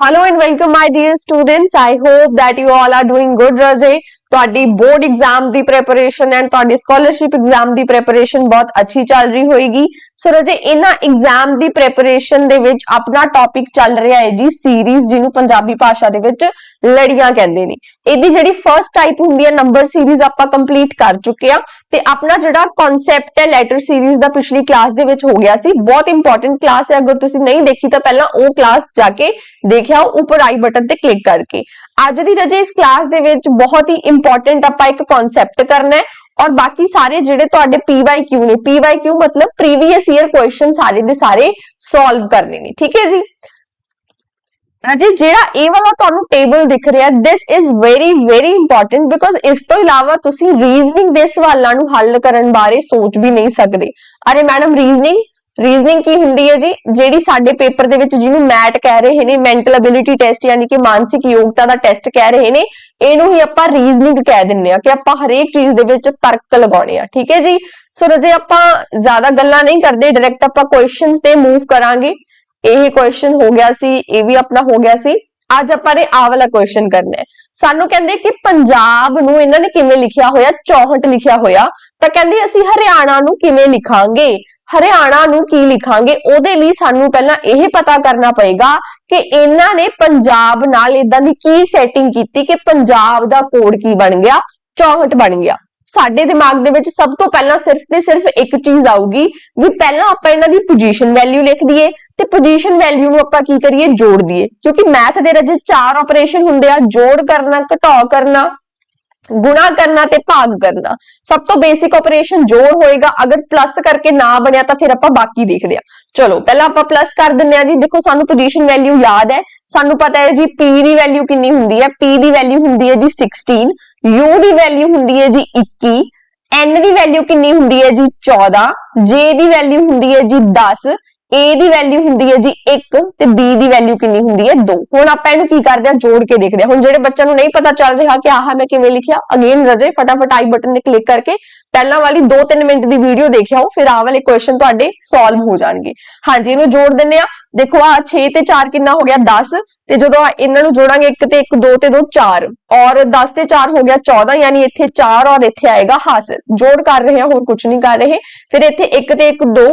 Hello and welcome my dear students. I hope that you all are doing good Rajay. ਤੁਹਾਡੀ board exam ਦੀ preparation and ਤੁਹਾਡੀ scholarship exam ਦੀ preparation ਬਹੁਤ ਅੱਛੀ ਚੱਲ ਰਹੀ ਹੋਏਗੀ। ਸੋ ਰਜੇ, ਇਹਨਾਂ ਐਗਜ਼ਾਮ ਦੀ ਪ੍ਰੈਪਰੇਸ਼ਨ ਦੇ ਵਿੱਚ ਆਪਣਾ ਟੌਪਿਕ ਚੱਲ ਰਿਹਾ ਹੈ ਜੀ ਸੀਰੀਜ਼ ਜਿਹਨੂੰ ਪੰਜਾਬੀ ਭਾਸ਼ਾ ਦੇ ਵਿੱਚ ਲੜੀਆਂ ਕਹਿੰਦੇ ਨੇ। ਇਹਦੀ ਜਿਹੜੀ ਫਰਸਟ ਟਾਈਪ ਹੁੰਦੀ ਹੈ ਨੰਬਰ ਸੀਰੀਜ਼ ਆਪਾਂ ਕੰਪਲੀਟ ਕਰ ਚੁੱਕੇ ਆ ਤੇ ਆਪਣਾ ਜਿਹੜਾ ਕਨਸੈਪਟ ਹੈ ਲੈਟਰ ਸੀਰੀਜ਼ ਦਾ ਪਿਛਲੀ ਕਲਾਸ ਦੇ ਵਿੱਚ ਹੋ ਗਿਆ ਸੀ। ਬਹੁਤ ਇੰਪੋਰਟੈਂਟ ਕਲਾਸ ਹੈ, ਅਗਰ ਤੁਸੀਂ ਨਹੀਂ ਦੇਖੀ ਤਾਂ ਪਹਿਲਾਂ ਉਹ ਕਲਾਸ ਜਾ ਕੇ ਦੇਖਿਆ ਉੱਪਰ ਆਈ ਬਟਨ ਤੇ ਕਲਿੱਕ ਕਰਕੇ। ਅੱਜ ਦੀ ਰਜੇ ਇਸ ਕਲਾਸ ਦੇ ਵਿੱਚ ਬਹੁਤ ਹੀ ਇੰਪੋਰਟੈਂਟ ਆਪਾਂ ਇੱਕ ਕਨਸੈਪਟ ਕਰਨਾ ਹੈ ਔਰ ਬਾਕੀ ਸਾਰੇ ਜਿਹੜੇ ਤੁਹਾਡੇ PYQ ਨੇ PYQ ਮਤਲਬ ਪ੍ਰੀਵੀਅਸ ਈਅਰ ਕੁਐਸਚਨ ਸਾਰੇ ਦੇ ਸਾਰੇ ਸੋਲਵ ਕਰਨੇ ਨੇ, ਠੀਕ ਹੈ ਜੀ? ਰਾਜੇ, ਜਿਹੜਾ ਇਹ ਵਾਲਾ ਤੁਹਾਨੂੰ ਟੇਬਲ ਦਿਖ ਰਿਹਾ this is very very important because ਇਸ ਤੋਂ ਇਲਾਵਾ ਤੁਸੀਂ ਰੀਜ਼ਨਿੰਗ ਦੇ ਸਵਾਲਾਂ ਨੂੰ ਹੱਲ ਕਰਨ ਬਾਰੇ ਸੋਚ ਵੀ ਨਹੀਂ ਸਕਦੇ। ਅਰੇ ਮੈਡਮ ਰੀਜ਼ਨਿੰਗ ਰੀਜ਼ਨਿੰਗ ਕੀ ਹੁੰਦੀ ਹੈ ਜੀ? ਜਿਹੜੀ ਸਾਡੇ ਪੇਪਰ ਦੇ ਵਿੱਚ ਜਿਹਨੂੰ ਮੈਟ ਕਹਿ ਰਹੇ ਨੇ ਮੈਂਟਲ ਐਬਿਲਿਟੀ ਟੈਸਟ ਯਾਨੀ ਕਿ ਮਾਨਸਿਕ ਯੋਗਤਾ ਦਾ ਟੈਸਟ ਕਹਿ ਰਹੇ ਨੇ, ਇਹਨੂੰ ਹੀ ਆਪਾਂ ਰੀਜ਼ਨਿੰਗ ਕਹਿ ਦਿੰਨੇ ਆ ਕਿ ਆਪਾਂ ਹਰੇਕ ਚੀਜ਼ ਦੇ ਵਿੱਚ ਤਰਕ ਲਗਾਉਣੇ ਆ, ਠੀਕ ਹੈ ਜੀ? ਸੋ ਰਜੇ ਆਪਾਂ ਜ਼ਿਆਦਾ ਗੱਲਾਂ ਨਹੀਂ ਕਰਦੇ ਡਾਇਰੈਕਟ ਆਪਾਂ ਕੁਐਸਚਨਸ ਤੇ ਮੂਵ ਕਰਾਂਗੇ। ਇਹ ਕੁਐਸਚਨ ਹੋ ਗਿਆ ਸੀ, ਇਹ ਵੀ ਆਪਣਾ ਹੋ ਗਿਆ ਸੀ। ਅੱਜ ਆਪਾਂ ਨੇ ਆਹ ਵਾਲਾ ਕੁਐਸਚਨ ਕਰਨਾ ਹੈ। ਸਾਨੂੰ ਕਹਿੰਦੇ ਕਿ ਪੰਜਾਬ ਨੂੰ ਇਹਨਾਂ ਨੇ ਕਿਵੇਂ ਲਿਖਿਆ ਹੋਇਆ? 64 ਲਿਖਿਆ ਹੋਇਆ। ਤਾਂ ਕਹਿੰਦੇ ਅਸੀਂ ਹਰਿਆਣਾ ਨੂੰ ਕਿਵੇਂ ਲਿਖਾਂਗੇ? ਹਰਿਆਣਾ ਨੂੰ ਕੀ ਲਿਖਾਂਗੇ? ਉਹਦੇ ਲਈ ਸਾਨੂੰ ਪਹਿਲਾਂ ਇਹ ਪਤਾ ਕਰਨਾ ਪਏਗਾ ਕਿ ਇਹਨਾਂ ਨੇ ਪੰਜਾਬ ਨਾਲ ਇਦਾਂ ਦੀ ਕੀ ਸੈਟਿੰਗ ਕੀਤੀ ਕਿ ਪੰਜਾਬ ਦਾ ਕੋਡ ਕੀ ਬਣ ਗਿਆ 64 ਬਣ ਗਿਆ। ਸਾਡੇ ਦਿਮਾਗ ਦੇ ਵਿੱਚ ਸਭ ਤੋਂ ਪਹਿਲਾਂ ਸਿਰਫ ਤੇ ਸਿਰਫ ਇੱਕ ਚੀਜ਼ ਆਊਗੀ ਵੀ ਪਹਿਲਾਂ ਆਪਾਂ ਇਹਨਾਂ ਦੀ ਪੋਜੀਸ਼ਨ ਵੈਲਿਊ ਲਿਖ ਦਈਏ ਤੇ ਪੋਜੀਸ਼ਨ ਵੈਲਿਊ ਨੂੰ ਆਪਾਂ ਕੀ ਕਰੀਏ? ਜੋੜ ਦਈਏ। ਕਿਉਂਕਿ ਮੈਥ ਦੇ ਰਜੇ ਚਾਰ ਆਪਰੇਸ਼ਨ ਹੁੰਦੇ ਆ, ਜੋੜ ਕਰਨਾ, ਘਟਾਓ ਕਰਨਾ। ਗੁਣਾ ਕਰਨਾ ਤੇ ਭਾਗ ਕਰਨਾ। ਸਭ ਤੋਂ ਬੇਸਿਕ ਆਪਰੇਸ਼ਨ ਜੋੜ ਹੋਏਗਾ, ਅਗਰ ਪਲੱਸ ਕਰਕੇ ਨਾ ਬਣਿਆ ਤਾਂ ਫਿਰ ਆਪਾਂ ਬਾਕੀ ਦੇਖਦੇ ਆ ਚਲੋ, ਪਹਿਲਾਂ ਆਪਾਂ ਪਲੱਸ ਕਰ ਦਿੰਨੇ ਆ ਜੀ। ਦੇਖੋ, ਸਾਨੂੰ ਪੋਜੀਸ਼ਨ ਵੈਲਿਊ ਯਾਦ ਹੈ। ਸਾਨੂੰ ਪਤਾ ਹੈ ਜੀ, p ਦੀ ਵੈਲਿਊ ਕਿੰਨੀ ਹੁੰਦੀ ਹੈ। P ਦੀ ਵੈਲਿਊ ਹੁੰਦੀ ਹੈ ਜੀ 16 u ਦੀ ਵੈਲਿਊ ਹੁੰਦੀ ਹੈ ਜੀ 21 n ਦੀ ਵੈਲਿਊ ਕਿੰਨੀ ਹੁੰਦੀ ਹੈ ਜੀ 14 j ਦੀ ਵੈਲਿਊ ਹੁੰਦੀ ਹੈ ਜੀ 10 a ਦੀ ਵੈਲਿਊ ਹੁੰਦੀ ਹੈ ਜੀ 1 ਤੇ b ਦੀ ਵੈਲਿਊ ਕਿੰਨੀ ਹੁੰਦੀ ਹੈ 2 ਹੁਣ ਆਪਾਂ ਇਹਨੂੰ ਕੀ ਕਰਦੇ ਆ ਜੋੜ ਕੇ ਦੇਖਦੇ ਆ ਹੁਣ ਜਿਹੜੇ ਬੱਚਿਆਂ ਨੂੰ ਨਹੀਂ ਪਤਾ ਚੱਲ ਰਿਹਾ ਕਿ ਆਹ ਮੈਂ ਕਿਵੇਂ ਲਿਖਿਆ ਅਗੇਨ ਰਜੇ, ਫਟਾਫਟ ਆਈ ਬਟਨ ਤੇ ਕਲਿੱਕ ਕਰਕੇ ਪਹਿਲਾਂ ਵਾਲੀ 2-3 ਮਿੰਟ ਦੀ ਵੀਡੀਓ ਦੇਖਿਆ ਹੋ ਫਿਰ ਆਹ ਵਾਲੇ ਕੁਐਸਚਨ ਤੁਹਾਡੇ ਸੋਲਵ ਹੋ ਜਾਣਗੇ। ਹਾਂਜੀ, ਇਹਨੂੰ ਜੋੜ ਦਿੰਨੇ ਆ ਦੇਖੋ ਆ 6 ਤੇ 4 ਕਿੰਨਾ ਹੋ ਗਿਆ? 10 ਤੇ ਜਦੋਂ ਇਹਨਾਂ ਨੂੰ ਜੋੜਾਂਗੇ 1 ਤੇ 1 2 ਤੇ 2 4 ਔਰ 10 ਤੇ 4 ਹੋ ਗਿਆ 14 ਯਾਨੀ ਇੱਥੇ 4 ਔਰ ਇੱਥੇ ਆਏਗਾ ਹਾਸਿਲ ਜੋੜ ਕਰ ਰਹੇ ਹਾਂ, ਹੋਰ ਕੁਝ ਨਹੀਂ ਕਰ ਰਹੇ। ਫਿਰ ਇੱਥੇ 1 ਤੇ 1 2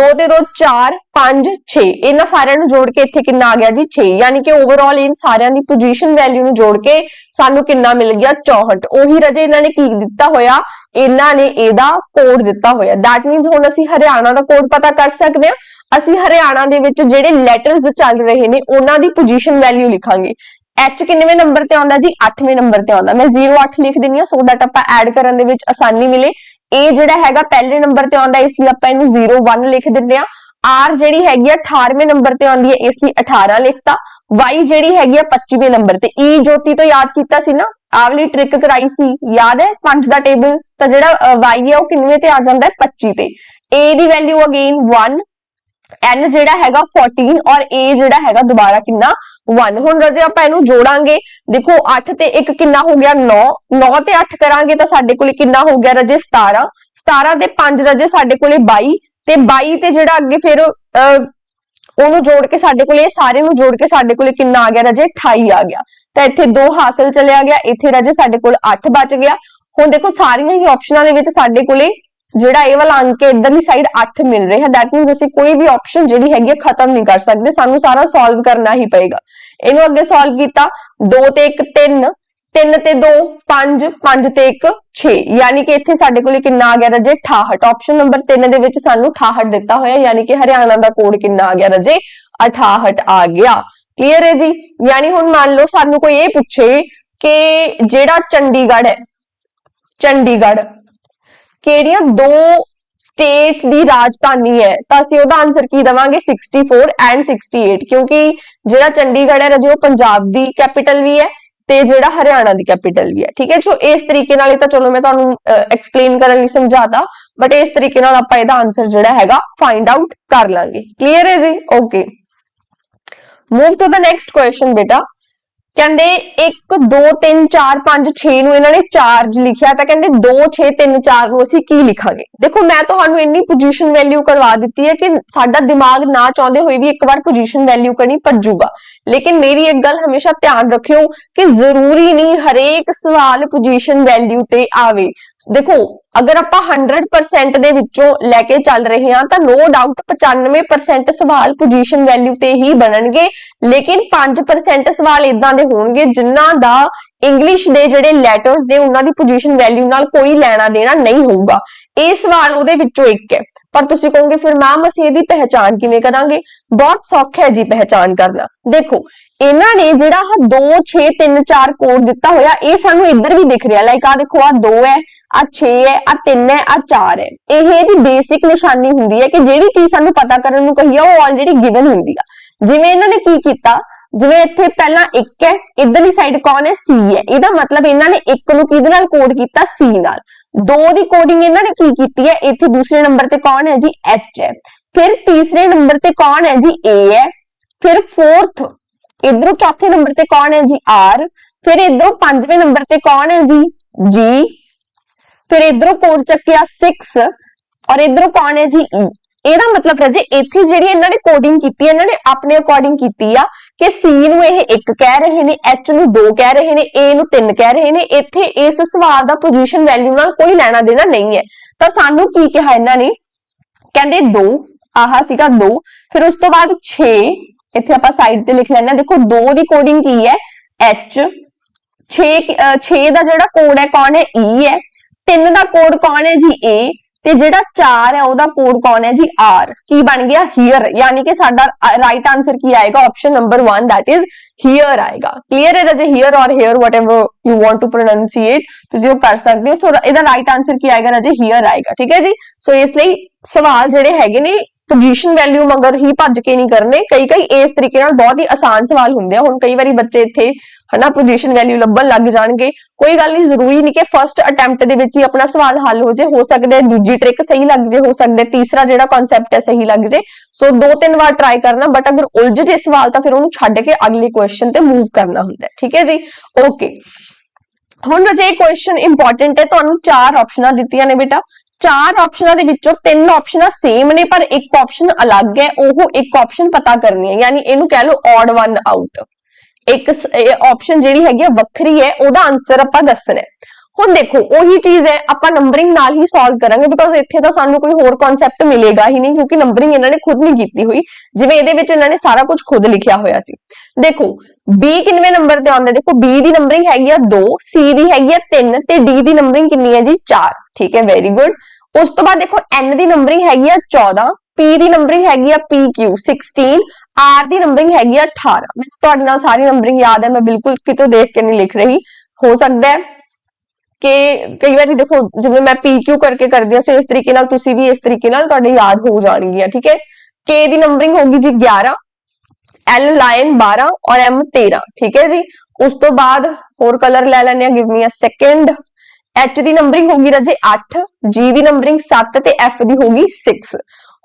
2 ਤੇ 2 4 5 6 ਇਹਨਾਂ ਸਾਰਿਆਂ ਨੂੰ ਜੋੜ ਕੇ ਇੱਥੇ ਕਿੰਨਾ ਆ ਗਿਆ ਜੀ? 6 ਯਾਨੀ ਕਿ ਓਵਰਆਲ ਇਨ ਸਾਰਿਆਂ ਦੀ ਪੋਜੀਸ਼ਨ ਵੈਲਿਊ ਨੂੰ ਜੋੜ ਕੇ ਸਾਨੂੰ ਕਿੰਨਾ ਮਿਲ ਗਿਆ? 64 ਉਹੀ ਰਜੇ ਇਹਨਾਂ ਨੇ ਕੀ ਦਿੱਤਾ ਹੋਇਆ? ਇਹਨਾਂ ਨੇ ਇਹਦਾ ਕੋਡ ਦਿੱਤਾ ਹੋਇਆ। ਦੈਟ ਮੀਨਸ ਹੁਣ ਅਸੀਂ ਹਰਿਆਣਾ ਦਾ ਕੋਡ ਪਤਾ ਕਰ ਸਕਦੇ ਹਾਂ। ਅਸੀਂ ਹਰਿਆਣਾ ਦੇ ਵਿੱਚ ਜਿਹੜੇ ਲੈਟਰਸ ਚੱਲ ਰਹੇ ਨੇ, ਉਹਨਾਂ ਦੀ ਪੋਜੀਸ਼ਨ ਵੈਲਿਊ ਲਿਖਾਂਗੇ। H ਕਿੰਨਵੇਂ ਨੰਬਰ ਤੇ ਆਉਂਦਾ ਜੀ? 8ਵੇਂ ਨੰਬਰ ਤੇ ਆਉਂਦਾ। ਮੈਂ 08 ਲਿਖ ਦਿੰਨੀ ਆ ਸੋ ਦੈਟ ਆਪਾਂ ਐਡ ਕਰਨ ਦੇ ਵਿੱਚ ਆਸਾਨੀ ਮਿਲੇ। ਇਹ ਜਿਹੜਾ ਹੈਗਾ, ਪਹਿਲੇ ਨੰਬਰ ਤੇ ਆਉਂਦਾ, ਇਸ ਲਈ ਆਪਾਂ ਇਹਨੂੰ 01 ਲਿਖ ਦਿੰਦੇ ਆ ਆਰ ਜਿਹੜੀ ਹੈਗੀ ਆ 18ਵੇਂ ਨੰਬਰ ਤੇ ਆਉਂਦੀ ਹੈ ਇਸ ਲਈ 18 ਲਿਖਤਾ। Y ਜਿਹੜੀ ਹੈਗੀ ਆ 25ਵੇਂ ਨੰਬਰ ਤੇ। E ਜੋਤੀ ਤੋਂ ਯਾਦ ਕੀਤਾ ਸੀ ਨਾ? ਆਹ ਟ੍ਰਿਕ ਕਰਾਈ ਸੀ। ਯਾਦ ਹੈ? 5 ਦਾ ਟੇਬਲ ਤਾਂ ਜਿਹੜਾ ਅ, ਹੈ ਉਹ ਕਿੰਨਵੇਂ ਤੇ ਆ ਜਾਂਦਾ ਹੈ? 25 ਤੇ। A ਦੀ ਵੈਲਿਊ ਅਗੇਨ 1 n ਜਿਹੜਾ ਹੈਗਾ 14 ਔਰ a ਜਿਹੜਾ ਹੈਗਾ ਦੁਬਾਰਾ ਕਿੰਨਾ? 1 ਹੁਣ ਰਜੇ ਆਪਾਂ ਇਹਨੂੰ ਜੋੜਾਂਗੇ। ਦੇਖੋ 8 ਤੇ 1 ਕਿੰਨਾ ਹੋ ਗਿਆ? 9 9 ਤੇ 8 ਕਰਾਂਗੇ ਤਾਂ ਸਾਡੇ ਕੋਲੇ ਕਿੰਨਾ ਹੋ ਗਿਆ ਰਜੇ? 17 17 ਤੇ 5 ਰਜੇ ਸਾਡੇ ਕੋਲੇ 22 ਤੇ 22 ਤੇ ਜਿਹੜਾ ਅੱਗੇ ਫਿਰ ਉਹਨੂੰ ਜੋੜ ਕੇ ਸਾਡੇ ਕੋਲ, ਇਹ ਸਾਰੇ ਨੂੰ ਜੋੜ ਕੇ ਸਾਡੇ ਕੋਲ ਕਿੰਨਾ ਆ ਗਿਆ ਰਜੇ? 28 ਆ ਗਿਆ। ਤਾਂ ਇੱਥੇ ਦੋ ਹਾਸਲ ਚਲਿਆ ਗਿਆ। ਇੱਥੇ ਰਜੇ ਸਾਡੇ ਕੋਲ 8 ਬਚ ਗਿਆ। ਹੁਣ ਦੇਖੋ ਸਾਰੀਆਂ ਹੀ ਆਪਸ਼ਨਾਂ ਦੇ ਵਿੱਚ ਸਾਡੇ ਕੋਲੇ ਜਿਹੜਾ ਇਹ ਵਾਲਾ ਅੰਕ ਹੈ, ਇਧਰਲੀ ਸਾਈਡ 8 ਮਿਲ ਰਿਹਾ। ਦੈਟ ਮੀਨਸ ਅਸੀਂ ਕੋਈ ਵੀ ਆਪਸ਼ਨ ਜਿਹੜੀ ਹੈਗੀ ਹੈ ਖਤਮ ਨਹੀਂ ਕਰ ਸਕਦੇ। ਸਾਨੂੰ ਸਾਰਾ ਸੋਲਵ ਕਰਨਾ ਹੀ ਪਏਗਾ। ਇਹਨੂੰ ਅੱਗੇ ਸੋਲਵ ਕੀਤਾ। 2 ਤੇ 1 3 3 ਤੇ 2 5 5 ਤੇ 1 6 ਯਾਨੀ ਕਿ ਇੱਥੇ ਸਾਡੇ ਕੋਲ ਕਿੰਨਾ ਆ ਗਿਆ ਰਜੇ? 68 ਆਪਸ਼ਨ ਨੰਬਰ 3 ਦੇ ਵਿੱਚ ਸਾਨੂੰ 68 ਦਿੱਤਾ ਹੋਇਆ, ਯਾਨੀ ਕਿ ਹਰਿਆਣਾ ਦਾ ਕੋਡ ਕਿੰਨਾ ਆ ਗਿਆ ਰਜੇ? 68 ਆ ਗਿਆ। ਕਲੀਅਰ ਹੈ ਜੀ? ਯਾਨੀ ਹੁਣ ਮੰਨ ਲਓ ਸਾਨੂੰ ਕੋਈ ਇਹ ਪੁੱਛੇ ਕਿ ਜਿਹੜਾ ਚੰਡੀਗੜ੍ਹ ਹੈ, ਚੰਡੀਗੜ੍ਹ, ਕਿਹੜੀਆਂ ਦੋ ਸਟੇਟ ਦੀ ਰਾਜਧਾਨੀ ਹੈ, ਤਾਂ ਅਸੀਂ ਉਹਦਾ ਆਨਸਰ ਕੀ ਦਵਾਂਗੇ? 64 ਐਂਡ 68 ਕਿਉਂਕਿ ਜਿਹੜਾ ਚੰਡੀਗੜ੍ਹ ਹੈ ਰਜੇ, ਉਹ ਪੰਜਾਬ ਦੀ ਕੈਪੀਟਲ ਵੀ ਹੈ ਤੇ ਜਿਹੜਾ ਹਰਿਆਣਾ ਦੀ ਕੈਪੀਟਲ ਵੀ ਹੈ, ਠੀਕ ਹੈ? ਸੋ ਇਸ ਤਰੀਕੇ ਨਾਲ ਇਹ ਤਾਂ ਚਲੋ ਮੈਂ ਤੁਹਾਨੂੰ ਐਕਸਪਲੇਨ ਕਰਨ ਲਈ ਸਮਝਾਤਾ ਬਟ ਇਸ ਤਰੀਕੇ ਨਾਲ ਆਪਾਂ ਇਹਦਾ ਆਨਸਰ ਜਿਹੜਾ ਹੈਗਾ ਫਾਈਂਡ ਆਊਟ ਕਰ ਲਾਂਗੇ। ਕਲੀਅਰ ਹੈ ਜੀ? Okay move to the next question ਬੇਟਾ। ਕਹਿੰਦੇ 1 2 3 4 5 6 ਨੂੰ ਇਹਨਾਂ ਨੇ ਚਾਰਜ ਲਿਖਿਆ, ਤਾਂ ਕਹਿੰਦੇ 2 6 3 4 ਨੂੰ ਅਸੀਂ ਕੀ ਲਿਖਾਂਗੇ? ਦੇਖੋ, ਮੈਂ ਤੁਹਾਨੂੰ ਇੰਨੀ ਪੋਜੀਸ਼ਨ ਵੈਲਿਊ ਕਰਵਾ ਦਿੱਤੀ ਹੈ ਕਿ ਸਾਡਾ ਦਿਮਾਗ ਨਾ ਚਾਹੁੰਦੇ ਹੋਏ ਵੀ ਇੱਕ ਵਾਰ ਪੋਜੀਸ਼ਨ ਵੈਲਿਊ ਕਰਨੀ ਭੱਜੂਗਾ। ਲੇਕਿਨ ਮੇਰੀ ਇੱਕ ਗੱਲ ਹਮੇਸ਼ਾ ਧਿਆਨ ਰੱਖਿਓ ਕਿ ਜ਼ਰੂਰੀ ਨਹੀਂ ਹਰੇਕ ਸਵਾਲ ਪੋਜੀਸ਼ਨ ਵੈਲਿਊ ਤੇ ਆਵੇ। ਦੇਖੋ, ਅਗਰ ਆਪਾਂ 100% ਦੇ ਵਿੱਚੋਂ ਲੈ ਕੇ ਚੱਲ ਰਹੇ ਹਾਂ, ਤਾਂ ਨੋ ਡਾਊਟ 95% ਸਵਾਲ ਪੋਜੀਸ਼ਨ ਵੈਲਿਊ ਤੇ ਹੀ ਬਣਨਗੇ, ਲੇਕਿਨ 5% ਸਵਾਲ ਇਦਾਂ ਦੇ ਹੋਣਗੇ ਜਿਨ੍ਹਾਂ ਦਾ ਇੰਗਲਿਸ਼ ਦੇ ਜਿਹੜੇ ਲੈਟਰਸ ਨੇ ਉਹਨਾਂ ਦੀ ਪੋਜੀਸ਼ਨ ਵੈਲਿਊ ਨਾਲ ਕੋਈ ਲੈਣਾ ਦੇਣਾ ਨਹੀਂ ਹੋਊਗਾ। ਇਹ ਸਵਾਲ ਉਹਦੇ ਵਿੱਚੋਂ ਇੱਕ ਹੈ। ਪਰ ਤੁਸੀਂ ਕਹੋਗੇ, ਫਿਰ ਮੈਮ ਅਸੀਂ ਇਹਦੀ ਪਹਿਚਾਣ ਕਿਵੇਂ ਕਰਾਂਗੇ? ਬਹੁਤ ਸੌਖਾ ਹੈ ਜੀ ਪਹਿਚਾਣ ਕਰਨਾ। ਦੇਖੋ, ਇਹਨਾਂ ਨੇ ਜਿਹੜਾ ਆਹ 2 6 3 4 ਕੋਡ ਦਿੱਤਾ ਹੋਇਆ, ਇਹ ਸਾਨੂੰ ਇੱਧਰ ਵੀ ਦਿਖ ਰਿਹਾ। ਲਾਈਕ ਆ ਦੇਖੋ ਆ 2 ਹੈ ਆ 6 ਹੈ ਆ 3 ਹੈ ਆ 4 ਹੈ। ਇਹ ਇਹਦੀ ਬੇਸਿਕ ਨਿਸ਼ਾਨੀ ਹੁੰਦੀ ਹੈ ਕਿ ਜਿਹੜੀ ਚੀਜ਼ ਸਾਨੂੰ ਪਤਾ ਕਰਨ ਨੂੰ ਕਹੀ ਆ, ਉਹ ਆਲਰੇਡੀ ਗਿਵਨ ਹੁੰਦੀ ਆ। ਜਿਵੇਂ ਇਹਨਾਂ ਨੇ ਕੀ ਕੀਤਾ? ਜਿਵੇਂ ਇੱਥੇ ਪਹਿਲਾਂ 1 ਹੈ, ਇਧਰਲੀ ਸਾਈਡ ਕੌਣ ਹੈ? C ਹੈ। ਇਹਦਾ ਮਤਲਬ ਇਹਨਾਂ ਨੇ 1 ਨੂੰ ਕਿਹਦੇ ਨਾਲ ਕੋਡ ਕੀਤਾ? C ਨਾਲ। 2 ਦੀ ਕੋਡਿੰਗ ਇਹਨਾਂ ਨੇ ਕੀ ਕੀਤੀ ਹੈ? ਇੱਥੇ ਦੂਸਰੇ ਨੰਬਰ ਤੇ ਕੌਣ ਹੈ ਜੀ? H ਹੈ। ਫਿਰ ਤੀਸਰੇ ਨੰਬਰ ਤੇ ਕੌਣ ਹੈ ਜੀ? A ਹੈ। ਫਿਰ ਫੋਰਥ ਇਧਰੋਂ ਚੌਥੇ ਨੰਬਰ ਤੇ ਕੌਣ ਹੈ ਜੀ? R ਫਿਰ ਇਧਰੋਂ ਪੰਜਵੇਂ ਨੰਬਰ ਤੇ ਕੌਣ ਹੈ ਜੀ? G ਫਿਰ ਇਧਰੋਂ ਕੋਡ ਚੱਕਿਆ 6 ਔਰ ਇਧਰੋਂ ਕੌਣ ਹੈ ਜੀ E? ਇਹਦਾ ਮਤਲਬ ਰਾਜੇ ਇੱਥੇ ਜਿਹੜੀ ਇਹਨਾਂ ਨੇ ਕੋਡਿੰਗ ਕੀਤੀ ਹੈ, ਇਹਨਾਂ ਨੇ ਆਪਣੇ ਅਕੋਰਡਿੰਗ ਕੀਤੀ ਆ। ਕਿ C ਨੂੰ ਇਹ 1 ਕਹਿ ਰਹੇ ਨੇ, H ਨੂੰ 2 ਕਹਿ ਰਹੇ ਨੇ, A ਨੂੰ 3 ਕਹਿ ਰਹੇ ਨੇ, ਇੱਥੇ ਇਸ ਸਵਾਲ ਦਾ ਪੋਜੀਸ਼ਨ ਵੈਲਿਊ ਨਾਲ ਕੋਈ ਲੈਣਾ ਦੇਣਾ ਨਹੀਂ ਹੈ। ਤਾਂ ਸਾਨੂੰ ਕੀ ਕਿਹਾ ਇਹਨਾਂ ਨੇ? ਕਹਿੰਦੇ 2 ਆਹ ਸੀਗਾ 2 ਫਿਰ ਉਸ ਤੋਂ ਬਾਅਦ 6 ਇੱਥੇ ਆਪਾਂ ਸਾਈਡ ਤੇ ਲਿਖ ਲੈਣਾ ਦੇਖੋ 2 ਦੀ ਕੋਡਿੰਗ ਕੀ ਹੈ? H 6 6 ਦਾ ਜਿਹੜਾ ਕੋਡ ਹੈ, ਕੌਣ ਹੈ? E ਹੈ। 3 ਦਾ ਕੋਡ ਕੌਣ ਹੈ ਜੀ? A ਤੇ ਜਿਹੜਾ 4 ਹੈ, ਉਹਦਾ ਕੋਡ ਕੌਣ ਹੈ ਜੀ? R. ਕੀ ਬਣ ਗਿਆ? Here. ਯਾਨੀ ਕਿ ਸਾਡਾ ਰਾਈਟ ਆਨਸਰ ਕੀ ਆਏਗਾ? Option number 1 that is here ਆਏਗਾ। ਕਲੀਅਰ ਹੈ Raje? Here or here, whatever you want to pronunciate, ਤੁਸੀਂ ਉਹ ਕਰ ਸਕਦੇ ਹੋ। ਸੋ ਇਹਦਾ ਰਾਈਟ ਆਨਸਰ ਕੀ ਆਏਗਾ ਰਾਜੇ? Here ਆਏਗਾ। ਠੀਕ ਹੈ ਜੀ? ਸੋ ਇਸ ਲਈ ਸਵਾਲ ਜਿਹੜੇ ਹੈਗੇ ਨੇ ਪੋਜੀਸ਼ਨ ਵੈਲਿਊ ਮਗਰ ਹੀ ਭੱਜ ਕੇ ਨਹੀਂ ਕਰਨੇ। ਕਈ ਕਈ ਇਸ ਤਰੀਕੇ ਨਾਲ ਬਹੁਤ ਹੀ ਆਸਾਨ ਸਵਾਲ ਹੁੰਦੇ ਆ। ਹੁਣ ਕਈ ਵਾਰੀ ਬੱਚੇ ਇੱਥੇ ਹਨਾ ਪੋਜੀਸ਼ਨ ਵੈਲਿਊ ਲੱਭਣ ਲੱਗ ਜਾਣਗੇ। ਕੋਈ ਗੱਲ ਨਹੀਂ, ਜ਼ਰੂਰੀ ਨਹੀਂ ਕਿ ਫਰਸਟ ਅਟੈਂਪਟ ਦੇ ਵਿੱਚ ਹੀ ਆਪਣਾ ਸਵਾਲ ਹੱਲ ਹੋ ਜੇ, ਹੋ ਸਕਦਾ ਹੈ ਦੂਜੀ ਟ੍ਰਿਕ ਸਹੀ ਲੱਗ ਜੇ, ਹੋ ਸਕਦਾ ਹੈ ਤੀਸਰਾ ਜਿਹੜਾ ਕਨਸੈਪਟ ਹੈ ਸਹੀ ਲੱਗ ਜੇ। ਸੋ ਦੋ ਤਿੰਨ ਵਾਰ ਟਰਾਈ ਕਰਨਾ ਬਟ ਅਗਰ ਉਲਝ ਜੇ ਸਵਾਲ, ਤਾਂ ਫਿਰ ਉਹਨੂੰ ਛੱਡ ਕੇ ਅਗਲੇ ਕੁਐਸਚਨ ਤੇ ਮੂਵ ਕਰਨਾ ਹੁੰਦਾ ਹੈ। ਠੀਕ ਹੈ ਜੀ? ਓਕੇ ਹੁਣ ਜੇ ਕੁਐਸਚਨ ਇੰਪੋਰਟੈਂਟ ਹੈ। ਤੁਹਾਨੂੰ ਚਾਰ ਆਪਸ਼ਨਾਂ ਦਿੱਤੀਆਂ ਨੇ ਬੇਟਾ। ਚਾਰ ਆਪਸ਼ਨਾਂ ਦੇ ਵਿੱਚੋਂ ਤਿੰਨ ਆਪਸ਼ਨਾਂ ਸੇਮ ਨੇ, ਪਰ ਇੱਕ ਆਪਸ਼ਨ ਅਲੱਗ ਹੈ। ਉਹ ਇੱਕ ਆਪਸ਼ਨ ਪਤਾ ਕਰਨੀ ਹੈ। ਯਾਨੀ ਇਹਨੂੰ ਕਹਿ ਲਓ ਔਡ ਵਨ ਆਊਟ ਇੱਕ ਆਪਸ਼ਨ ਜਿਹੜੀ ਹੈਗੀ ਆ, ਵੱਖਰੀ ਹੈ, ਉਹਦਾ ਆਨਸਰ ਆਪਾਂ ਦੱਸਣਾ ਹੁਣ ਦੇਖੋ, ਉਹੀ ਚੀਜ਼ ਹੈ, ਆਪਾਂ ਨੰਬਰਿੰਗ ਨਾਲ ਹੀ ਸੋਲਵ ਕਰਾਂਗੇ ਬਿਕੋਜ਼ ਇੱਥੇ ਤਾਂ ਸਾਨੂੰ ਕੋਈ ਹੋਰ ਕਨਸੈਪਟ ਮਿਲੇਗਾ ਹੀ ਨਹੀਂ, ਕਿਉਂਕਿ ਨੰਬਰਿੰਗ ਇਹਨਾਂ ਨੇ ਖੁਦ ਨਹੀਂ ਕੀਤੀ ਹੋਈ। ਜਿਵੇਂ ਇਹਦੇ ਵਿੱਚ ਇਹਨਾਂ ਨੇ ਸਾਰਾ ਕੁਝ ਖੁਦ ਲਿਖਿਆ ਹੋਇਆ ਸੀ। ਦੇਖੋ, B ਕਿੰਨਵੇਂ ਨੰਬਰ ਤੇ ਆਉਂਦਾ? ਦੇਖੋ, B ਦੀ ਨੰਬਰਿੰਗ ਹੈਗੀ ਆ 2 C ਦੀ ਹੈਗੀ ਆ 3 ਤੇ D ਦੀ ਨੰਬਰਿੰਗ ਕਿੰਨੀ ਹੈ ਜੀ? 4 ਠੀਕ ਹੈ ਵੈਰੀ ਗੁੱਡ ਉਸ ਤੋਂ ਬਾਅਦ ਦੇਖੋ, N ਦੀ ਨੰਬਰਿੰਗ ਹੈਗੀ ਆ 14 P ਦੀ ਨੰਬਰਿੰਗ ਹੈਗੀ ਆ PQ 16 R ਦੀ ਨੰਬਰਿੰਗ ਹੈਗੀ ਆ 18 ਮੈਨੂੰ ਤੁਹਾਡੇ ਨਾਲ ਸਾਰੀ ਨੰਬਰਿੰਗ ਯਾਦ ਹੈ, ਮੈਂ ਬਿਲਕੁਲ ਕਿਤੋਂ ਦੇਖ ਕੇ ਨਹੀਂ ਲਿਖ ਰਹੀ। ਹੋ ਸਕਦਾ ਹੈ ਕਿ ਕਈ ਵਾਰੀ ਦੇਖੋ, ਜਿਵੇਂ ਮੈਂ PQ ਕਰਕੇ ਕਰਦੀ ਹਾਂ, ਸੋ ਇਸ ਤਰੀਕੇ ਨਾਲ ਤੁਸੀਂ ਵੀ ਇਸ ਤਰੀਕੇ ਨਾਲ ਤੁਹਾਡੇ ਯਾਦ ਹੋ ਜਾਣਗੀਆਂ, ਠੀਕ ਹੈ? K ਦੀ ਨੰਬਰਿੰਗ ਹੋਗੀ ਜੀ 11 L ਲਾਇਨ 12 ਔਰ M 13 ਠੀਕ ਹੈ ਜੀ? ਉਸ ਤੋਂ ਬਾਅਦ ਹੋਰ ਕਲਰ ਲੈ ਲੈਣੇ ਆ give me a second H ਦੀ ਨੰਬਰਿੰਗ ਹੋਗੀ ਰਾਜੇ 8 G ਦੀ ਨੰਬਰਿੰਗ 7 ਤੇ F ਦੀ ਹੋਗੀ 6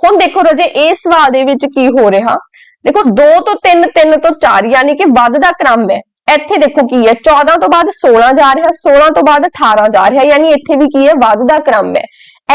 ਹੁਣ ਦੇਖੋ ਰਾਜੇ ਇਸ ਸਵਾਲ ਦੇ ਵਿੱਚ ਕੀ ਹੋ ਰਿਹਾ? ਦੇਖੋ 2 ਤੋਂ 3 3 ਤੋਂ 4 ਯਾਨੀ ਕਿ ਵੱਧਦਾ ਕ੍ਰਮ ਹੈ। ਇੱਥੇ ਦੇਖੋ ਕੀ ਹੈ 14 ਤੋਂ ਬਾਅਦ 16 ਜਾ ਰਿਹਾ 16 ਤੋਂ ਬਾਅਦ 18 ਜਾ ਰਿਹਾ, ਯਾਨੀ ਇੱਥੇ ਵੀ ਕੀ ਹੈ ਵੱਧਦਾ ਕ੍ਰਮ ਹੈ।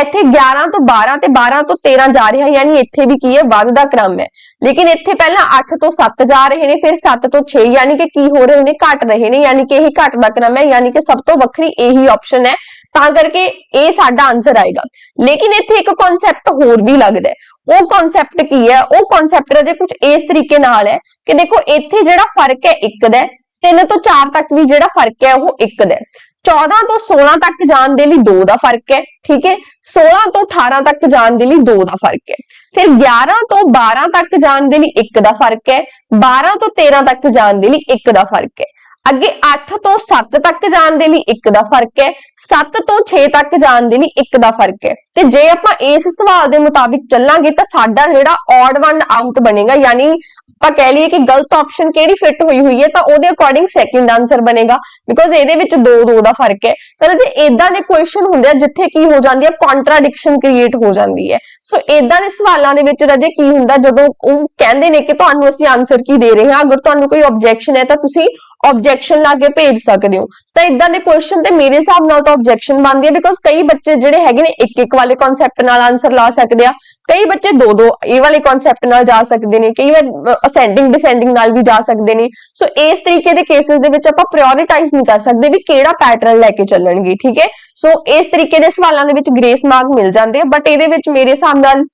ਇੱਥੇ 11 ਤੋਂ 12 ਤੇ 12 ਤੋਂ 13 ਜਾ ਰਿਹਾ, ਯਾਨੀ ਇੱਥੇ ਵੀ ਕੀ ਹੈ ਵੱਧਦਾ ਕ੍ਰਮ ਹੈ। ਲੇਕਿਨ ਇੱਥੇ ਪਹਿਲਾਂ 8 ਤੋਂ 7 ਜਾ ਰਹੇ ਨੇ, ਫਿਰ 7 ਤੋਂ 6 ਯਾਨੀ ਕਿ ਕੀ ਹੋ ਰਹੇ ਨੇ, ਘਟ ਰਹੇ ਨੇ, ਯਾਨੀ ਕਿ ਇਹ ਘਟਦਾ ਕ੍ਰਮ ਹੈ, ਯਾਨੀ ਕਿ ਸਭ ਤੋਂ ਵੱਖਰੀ ਇਹੀ ਆਪਸ਼ਨ ਹੈ। ਤਾਂ ਕਰਕੇ ਇਹ ਸਾਡਾ ਆਨਸਰ ਆਏਗਾ। ਲੇਕਿਨ ਇੱਥੇ ਇੱਕ ਕਨਸੈਪਟ ਹੋਰ ਵੀ ਲੱਗਦਾ ਹੈ। ਉਹ ਕਨਸੈਪਟ ਕੀ ਹੈ? ਉਹ ਕਨਸੈਪਟ ਜੇ ਕੁਝ ਇਸ ਤਰੀਕੇ ਨਾਲ ਹੈ ਕਿ ਦੇਖੋ, ਇੱਥੇ ਜਿਹੜਾ ਫ਼ਰਕ ਹੈ ਇੱਕ ਦਾ 3 ਤੋਂ 4 ਤੱਕ ਵੀ ਜਿਹੜਾ ਫ਼ਰਕ ਹੈ, ਉਹ ਇੱਕ ਦਾ 14 ਤੋਂ 16 ਤੱਕ ਜਾਣ ਦੇ ਲਈ 2 ਦਾ ਫ਼ਰਕ ਹੈ, ਠੀਕ ਹੈ? 16 ਤੋਂ 18 ਤੱਕ ਜਾਣ ਦੇ ਲਈ 2 ਦਾ ਫ਼ਰਕ ਹੈ। ਫਿਰ 11 ਤੋਂ 12 ਤੱਕ ਜਾਣ ਦੇ ਲਈ 1 ਦਾ ਫ਼ਰਕ ਹੈ 12 ਤੋਂ 13 ਤੱਕ ਜਾਣ ਦੇ ਲਈ 1 ਦਾ ਫ਼ਰਕ ਹੈ। ਅੱਗੇ 8 ਤੋਂ 7 ਤੱਕ ਜਾਣ ਦੇ ਲਈ 1 ਦਾ ਫ਼ਰਕ ਹੈ 7 ਤੋਂ 6 ਤੱਕ ਜਾਣ ਦੇ ਲਈ 1 ਦਾ ਫ਼ਰਕ ਹੈ। ਤੇ ਜੇ ਆਪਾਂ ਇਸ ਸਵਾਲ ਦੇ ਮੁਤਾਬਿਕ ਚੱਲਾਂਗੇ ਤਾਂ ਸਾਡਾ ਜਿਹੜਾ ਔਡ ਵਨ ਆਊਟ ਬਣੇਗਾ, ਯਾਨੀ ਆਪਾਂ ਕਹਿ ਲਈਏ ਕਿ ਗਲਤ ਆਪਸ਼ਨ ਕਿਹੜੀ ਫਿੱਟ ਹੋਈ ਹੋਈ ਹੈ, ਤਾਂ ਉਹਦੇ ਅਕੋਰਡਿੰਗ ਸੈਕਿੰਡ ਆਨਸਰ ਬਣੇਗਾ ਬਿਕੋਜ਼ ਇਹਦੇ ਵਿੱਚ 2 2 ਦਾ ਫ਼ਰਕ ਹੈ। ਪਰ ਜੇ ਇਦਾਂ ਦੇ ਕੁਐਸਚਨ ਹੁੰਦੇ ਆ, ਜਿੱਥੇ ਕੀ ਹੋ ਜਾਂਦੀ ਹੈ ਕੰਟਰਾਡਿਕਸ਼ਨ ਕ੍ਰੀਏਟ ਹੋ ਜਾਂਦੀ ਹੈ। ਸੋ ਇਦਾਂ ਦੇ ਸਵਾਲਾਂ ਦੇ ਵਿੱਚ ਰਾਜੇ ਕੀ ਹੁੰਦਾ? ਜਦੋਂ ਉਹ ਕਹਿੰਦੇ ਨੇ ਕਿ ਤੁਹਾਨੂੰ ਅਸੀਂ ਆਨਸਰ ਕੀ ਦੇ ਰਹੇ ਹਾਂ? ਅਗਰ ਤੁਹਾਨੂੰ ਕੋਈ ਆਬਜੈਕਸ਼ਨ ਹੈ ਤਾਂ ਤੁਸੀਂ ਆਬਜੈਕਸ਼ਨ ਲਾ ਕੇ ਭੇਜ ਸਕਦੇ ਹੋ। ਤਾਂ ਇਦਾਂ ਦੇ ਕੁਐਸਚਨ ਤੇ ਮੇਰੇ ਹਿਸਾਬ ਨਾਲ ਤਾਂ ਆਬਜੈਕਸ਼ਨ ਬਣਦੀ ਹੈ ਬਿਕੋਜ਼ ਕਈ ਬੱਚੇ ਜਿਹੜੇ ਹੈਗੇ ਨੇ ਇੱਕ ਇੱਕ ਵਾਲੇ ਕਨਸੈਪਟ ਨਾਲ ਆਨਸਰ ਲਾ ਸਕਦੇ ਆ। ਕਈ ਬੱਚੇ ਦੋ ਦੋ ਇਹ ਵਾਲੇ ਕਨਸੈਪਟ ਨਾਲ ਜਾ ਸਕਦੇ ਨੇ। ਕਈ ਵਾਰ ਅਸੈਂਡਿੰਗ ਡਿਸੈਂਡਿੰਗ ਨਾਲ ਵੀ ਜਾ ਸਕਦੇ ਨੇ। ਸੋ ਇਸ ਤਰੀਕੇ ਦੇ ਕੇਸਿਸ ਦੇ ਵਿੱਚ ਆਪਾਂ ਪ੍ਰਾਇੋਰਟਾਈਜ਼ ਨਹੀਂ ਕਰ ਸਕਦੇ ਵੀ ਕਿਹੜਾ ਪੈਟਰਨ ਲੈ ਕੇ ਚੱਲਣਗੇ, ਠੀਕ ਹੈ? ਸੋ ਇਸ ਤਰੀਕੇ ਦੇ ਸਵਾਲਾਂ ਦੇ ਵਿੱਚ ਗ੍ਰੇਸ ਮਾਰਕ ਮਿਲ ਜਾਂਦੇ ਆ ਬਟ ਇਹਦੇ ਵਿੱਚ ਮੇਰੇ ਹਿਸਾਬ ਨਾਲ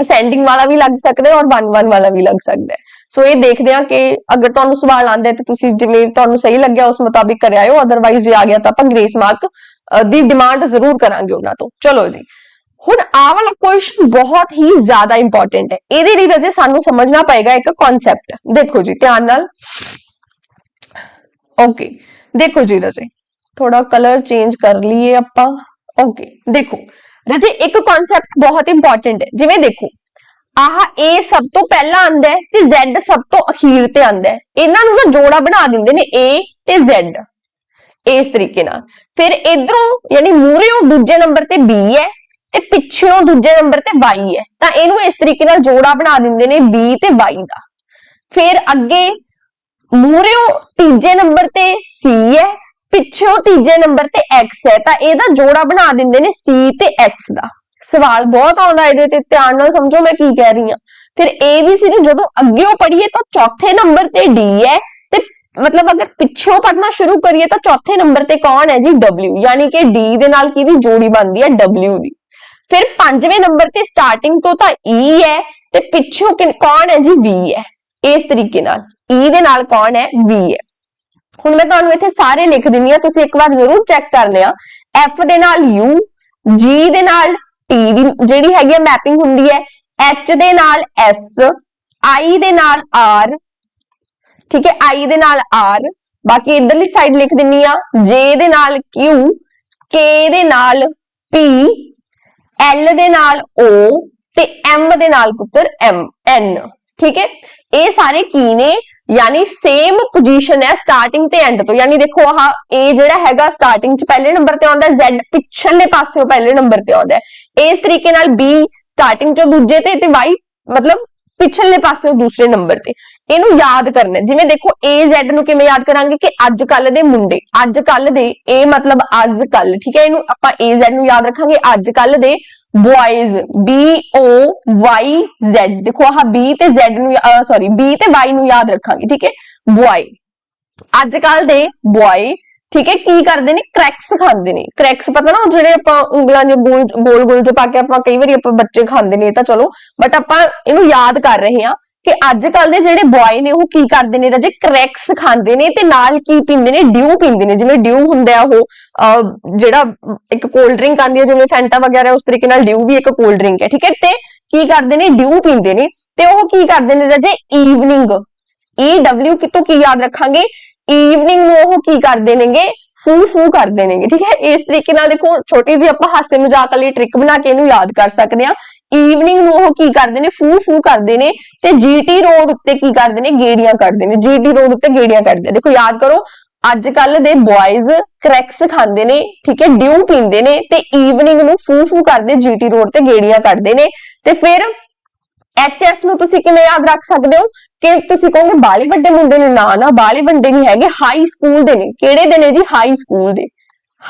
ਅਸੈਂਡਿੰਗ ਵਾਲਾ ਵੀ ਲੱਗ ਸਕਦਾ ਔਰ 1 1 ਵਾਲਾ ਵੀ ਲੱਗ ਸਕਦਾ ਸੋ ਇਹ ਦੇਖਦੇ ਆ ਕਿ ਅਗਰ ਤੁਹਾਨੂੰ ਸਵਾਲ ਆਂਦਾ ਹੈ ਤਾਂ ਤੁਸੀਂ ਜਿਵੇਂ ਤੁਹਾਨੂੰ ਸਹੀ ਲੱਗਿਆ ਉਸ ਮੁਤਾਬਿਕ ਕਰ ਆਇਓ ਅਦਰਵਾਈਜ਼ ਜੇ ਆ ਗਿਆ ਤਾਂ ਆਪਾਂ ਗ੍ਰੇਸ ਮਾਰਕ ਦੀ ਡਿਮਾਂਡ ਜ਼ਰੂਰ ਕਰਾਂਗੇ ਉਹਨਾਂ ਤੋਂ। ਚਲੋ ਜੀ, ਹੁਣ ਆਹ ਵਾਲਾ ਕੁਐਸਚਨ ਬਹੁਤ ਹੀ ਜ਼ਿਆਦਾ ਇੰਪੋਰਟੈਂਟ ਹੈ। ਇਹਦੇ ਲਈ ਰਜੇ ਸਾਨੂੰ ਸਮਝਣਾ ਪਏਗਾ ਇੱਕ ਕਨਸੈਪਟ ਦੇਖੋ ਜੀ, ਧਿਆਨ ਨਾਲ। ਓਕੇ ਦੇਖੋ ਜੀ ਰਜੇ। ਥੋੜਾ ਕਲਰ ਚੇਂਜ ਕਰ ਲਈਏ ਆਪਾਂ। ਓਕੇ ਦੇਖੋ ਰਜੇ ਇੱਕ ਕਨਸੈਪਟ ਬਹੁਤ ਇੰਪੋਰਟੈਂਟ ਹੈ। ਜਿਵੇਂ ਦੇਖੋ, ਆਹ A ਸਭ ਤੋਂ ਪਹਿਲਾਂ ਆਂਦਾ ਹੈ ਤੇ Z ਸਭ ਤੋਂ ਅਖੀਰ ਤੇ ਆਂਦਾ ਹੈ। ਇਹਨਾਂ ਨੂੰ ਨਾ ਜੋੜਾ ਬਣਾ ਦਿੰਦੇ ਨੇ A ਤੇ Z ਇਸ ਤਰੀਕੇ ਨਾਲ। ਫਿਰ ਇਧਰੋਂ ਯਾਨੀ ਮੂਹਰੇੋਂ ਦੂਜੇ ਨੰਬਰ ਤੇ B ਹੈ ਤੇ ਪਿੱਛੇੋਂ ਦੂਜੇ ਨੰਬਰ ਤੇ Y ਹੈ। ਤਾਂ ਇਹਨੂੰ ਇਸ ਤਰੀਕੇ ਨਾਲ ਜੋੜਾ ਬਣਾ ਦਿੰਦੇ ਨੇ B ਤੇ Y ਦਾ। ਫਿਰ ਅੱਗੇ ਮੂਹਰੇੋਂ ਤੀਜੇ ਨੰਬਰ ਤੇ C ਹੈ ਪਿੱਛੋਂ ਤੀਜੇ ਨੰਬਰ ਤੇ X ਹੈ, ਤਾਂ ਇਹਦਾ ਜੋੜਾ ਬਣਾ ਦਿੰਦੇ ਨੇ C ਤੇ X ਦਾ। ਸਵਾਲ ਬਹੁਤ ਆਉਂਦਾ ਇਹਦੇ ਤੇ, ਧਿਆਨ ਨਾਲ ਸਮਝੋ ਮੈਂ ਕੀ ਕਹਿ ਰਹੀ ਹਾਂ। ਫਿਰ ABC ਨੂੰ ਜਦੋਂ ਅੱਗੇੋਂ ਪੜ੍ਹੀਏ ਤਾਂ ਚੌਥੇ ਨੰਬਰ ਤੇ D ਹੈ, ਤੇ ਮਤਲਬ ਅਗਰ ਪਿੱਛੋਂ ਪੜ੍ਹਨਾ ਸ਼ੁਰੂ ਕਰੀਏ ਤਾਂ ਚੌਥੇ ਨੰਬਰ ਤੇ ਕੌਣ ਹੈ ਜੀ? W, ਯਾਨੀ ਕਿ D ਦੇ ਨਾਲ ਕਿਹਦੀ ਜੋੜੀ ਬਣਦੀ ਹੈ? W ਦੀ। ਫਿਰ ਪੰਜਵੇਂ ਨੰਬਰ ਤੇ ਸਟਾਰਟਿੰਗ ਤੋਂ ਤਾਂ E ਹੈ, ਤੇ ਪਿੱਛੋਂ ਕੌਣ ਹੈ ਜੀ? V ਹੈ। ਇਸ ਤਰੀਕੇ ਨਾਲ। E ਦੇ ਨਾਲ ਕੌਣ ਹੈ? V ਹੈ। ਹੁਣ ਮੈਂ ਤੁਹਾਨੂੰ ਇੱਥੇ ਸਾਰੇ ਲਿਖ ਦਿੰਦੀ ਆ ਤੁਸੀਂ ਇੱਕ ਵਾਰ ਜ਼ਰੂਰ ਚੈੱਕ ਕਰ ਲਿਆ F ਦੇ ਨਾਲ U, G ਦੇ ਨਾਲ T ਦੀ ਜਿਹੜੀ ਹੈਗੀ ਹੈ ਮੈਪਿੰਗ ਹੁੰਦੀ ਹੈ, H ਦੇ ਨਾਲ S, I ਦੇ ਨਾਲ R, ਠੀਕ ਹੈ, I ਦੇ ਨਾਲ R, ਬਾਕੀ ਇਧਰਲੀ ਸਾਈਡ ਲਿਖ ਦਿੰਨੀ ਆ J ਦੇ ਨਾਲ Q, K ਦੇ ਨਾਲ P, L ਦੇ ਨਾਲ O ਤੇ M ਦੇ ਨਾਲ ਪੁੱਤਰ M, N, ਠੀਕ ਹੈ? ਇਹ ਸਾਰੇ ਕੀ ਨੇ? ਯਾਨੀ ਸੇਮ ਪੋਜੀਸ਼ਨ ਹੈ ਸਟਾਰਟਿੰਗ ਤੇ ਐਂਡ ਤੋਂ। ਯਾਨੀ ਦੇਖੋ ਆਹ A ਜਿਹੜਾ ਹੈਗਾ ਸਟਾਰਟਿੰਗ ਚ ਪਹਿਲੇ ਨੰਬਰ ਤੇ ਆਉਂਦਾ, Z ਪਿਛਲੇ ਪਾਸਿਓਂ ਪਹਿਲੇ ਨੰਬਰ ਤੇ ਆਉਂਦਾ ਹੈ। ਇਸ ਤਰੀਕੇ ਨਾਲ B ਸਟਾਰਟਿੰਗ ਚੋਂ ਦੂਜੇ ਤੇ ਤੇ Y ਮਤਲਬ ਪਿਛਲੇ ਪਾਸਿਓਂ ਦੂਸਰੇ ਨੰਬਰ ਤੇ। ਇਹਨੂੰ ਯਾਦ ਕਰਨਾ ਜਿਵੇਂ ਦੇਖੋ A, Z ਨੂੰ ਕਿਵੇਂ ਯਾਦ ਕਰਾਂਗੇ ਕਿ ਅੱਜ ਕੱਲ ਦੇ ਮੁੰਡੇ, ਅੱਜ ਕੱਲ ਦੇ, A ਮਤਲਬ ਅੱਜ ਕੱਲ ਠੀਕ ਹੈ? ਇਹਨੂੰ ਆਪਾਂ A, Z ਨੂੰ ਯਾਦ ਰੱਖਾਂਗੇ, ਅੱਜ ਕੱਲ ਦੇ boys, B O Y Z. ਦੇਖੋ ਆਹ B ਤੇ Z ਨੂੰ ਸੌਰੀ B ਤੇ Y ਨੂੰ ਯਾਦ ਰੱਖਾਂਗੇ, ਠੀਕ ਹੈ? Boy. ਅੱਜ ਕੱਲ ਦੇ boy, ਠੀਕ ਹੈ, ਕੀ ਕਰਦੇ ਨੇ? ਕ੍ਰੈਕਸ ਖਾਂਦੇ ਨੇ। ਕ੍ਰੈਕਸ ਪਤਾ ਨਾ, ਜਿਹੜੇ ਆਪਾਂ ਉਂਗਲਾਂ ਜੇ ਗੋਲ ਗੋਲ ਗੋਲ ਜੇ ਪਾ ਕੇ ਆਪਾਂ ਕਈ ਵਾਰੀ ਆਪਾਂ ਬੱਚੇ ਖਾਂਦੇ ਨੇ, ਇਹ ਤਾਂ ਚਲੋ ਬਟ ਆਪਾਂ ਇਹਨੂੰ ਯਾਦ ਕਰ ਰਹੇ ਹਾਂ। ਕਿ ਅੱਜ ਕੱਲ ਦੇ ਜਿਹੜੇ ਬॉय ਨੇ ਉਹ ਕੀ ਕਰਦੇ ਨੇ ਰਾਜੇ ਕ੍ਰੈਕਸ ਖਾਂਦੇ ਨੇ ਤੇ ਨਾਲ ਕੀ ਪੀਂਦੇ ਨੇ? ਡਿਊ ਪੀਂਦੇ ਨੇ। ਜਿਵੇਂ ਡਿਊ ਹੁੰਦਾ ਆ ਉਹ ਜਿਹੜਾ ਇੱਕ ਕੋਲਡ ਡਰਿੰਕ ਆਂਦੀ ਹੈ, ਜਿਵੇਂ ਫੈਂਟਾ ਵਗੈਰਾ, ਉਸ ਤਰੀਕੇ ਨਾਲ ਡਿਊ ਵੀ ਇੱਕ ਕੋਲਡ ਡਰਿੰਕ ਹੈ, ਠੀਕ ਹੈ? ਤੇ ਕੀ ਕਰਦੇ ਨੇ? ਡਿਊ ਪੀਂਦੇ ਨੇ। ਤੇ ਉਹ ਕੀ ਕਰਦੇ ਨੇ ਰਾਜੇ? ਈਵਨਿੰਗ ਈ ਡਬਲਿਊ ਕਿਤੋਂ ਕੀ ਯਾਦ ਰੱਖਾਂਗੇ? ਈਵਨਿੰਗ ਨੂੰ ਉਹ ਕੀ ਕਰਦੇ ਨੇਗੇ? ਫੂ ਫੂ ਕਰਦੇ ਨੇਗੇ, ਠੀਕ ਹੈ? ਇਸ ਤਰੀਕੇ ਨਾਲ ਦੇਖੋ, ਛੋਟੀ ਜਿਹੀ ਆਪਾਂ ਹਾਸੇ ਮਜ਼ਾਕ ਵਾਲੀ ਟ੍ਰਿਕ ਬਣਾ ਕੇ ਇਹਨੂੰ ਯਾਦ ਕਰ ਸਕਦੇ ਆ ਈਵਨਿੰਗ ਨੂੰ ਉਹ ਕੀ ਕਰਦੇ ਨੇ? ਫੂ ਫੂ ਕਰਦੇ ਨੇ ਤੇ ਜੀਟੀ ਰੋਡ ਉੱਤੇ ਕੀ ਕਰਦੇ ਨੇ? ਗੇੜੀਆਂ ਕੱਢਦੇ ਨੇ। ਜੀਟੀ ਰੋਡ ਉੱਤੇ ਗੇੜੀਆਂ ਕੱਢਦੇ ਆ। ਦੇਖੋ, ਯਾਦ ਕਰੋ ਅੱਜ ਕੱਲ ਦੇ ਬॉयਜ਼ ਕ੍ਰੈਕਸ ਖਾਂਦੇ ਨੇ, ਠੀਕ ਹੈ, ਡਿਊ ਪੀਂਦੇ ਨੇ ਤੇ ਈਵਨਿੰਗ ਨੂੰ ਫੂ ਫੂ ਕਰਦੇ ਜੀਟੀ ਰੋਡ ਤੇ ਗੇੜੀਆਂ ਕੱਢਦੇ ਨੇ। ਤੇ ਫਿਰ ਐਚਐਸ ਨੂੰ ਤੁਸੀਂ ਕਿਵੇਂ ਯਾਦ ਰੱਖ ਸਕਦੇ ਹੋ? ਕਿ ਤੁਸੀਂ ਕਹੋਗੇ ਬਾਲੀ ਵੱਡੇ ਮੁੰਡੇ ਨੇ। ਨਾ ਨਾ ਬਾਲੀ ਵੱਡੇ ਨਹੀਂ ਹੈਗੇ ਹਾਈ ਸਕੂਲ ਦੇ ਨੇ। ਕਿਹੜੇ ਦੇ ਨੇ ਜੀ? ਹਾਈ ਸਕੂਲ ਦੇ।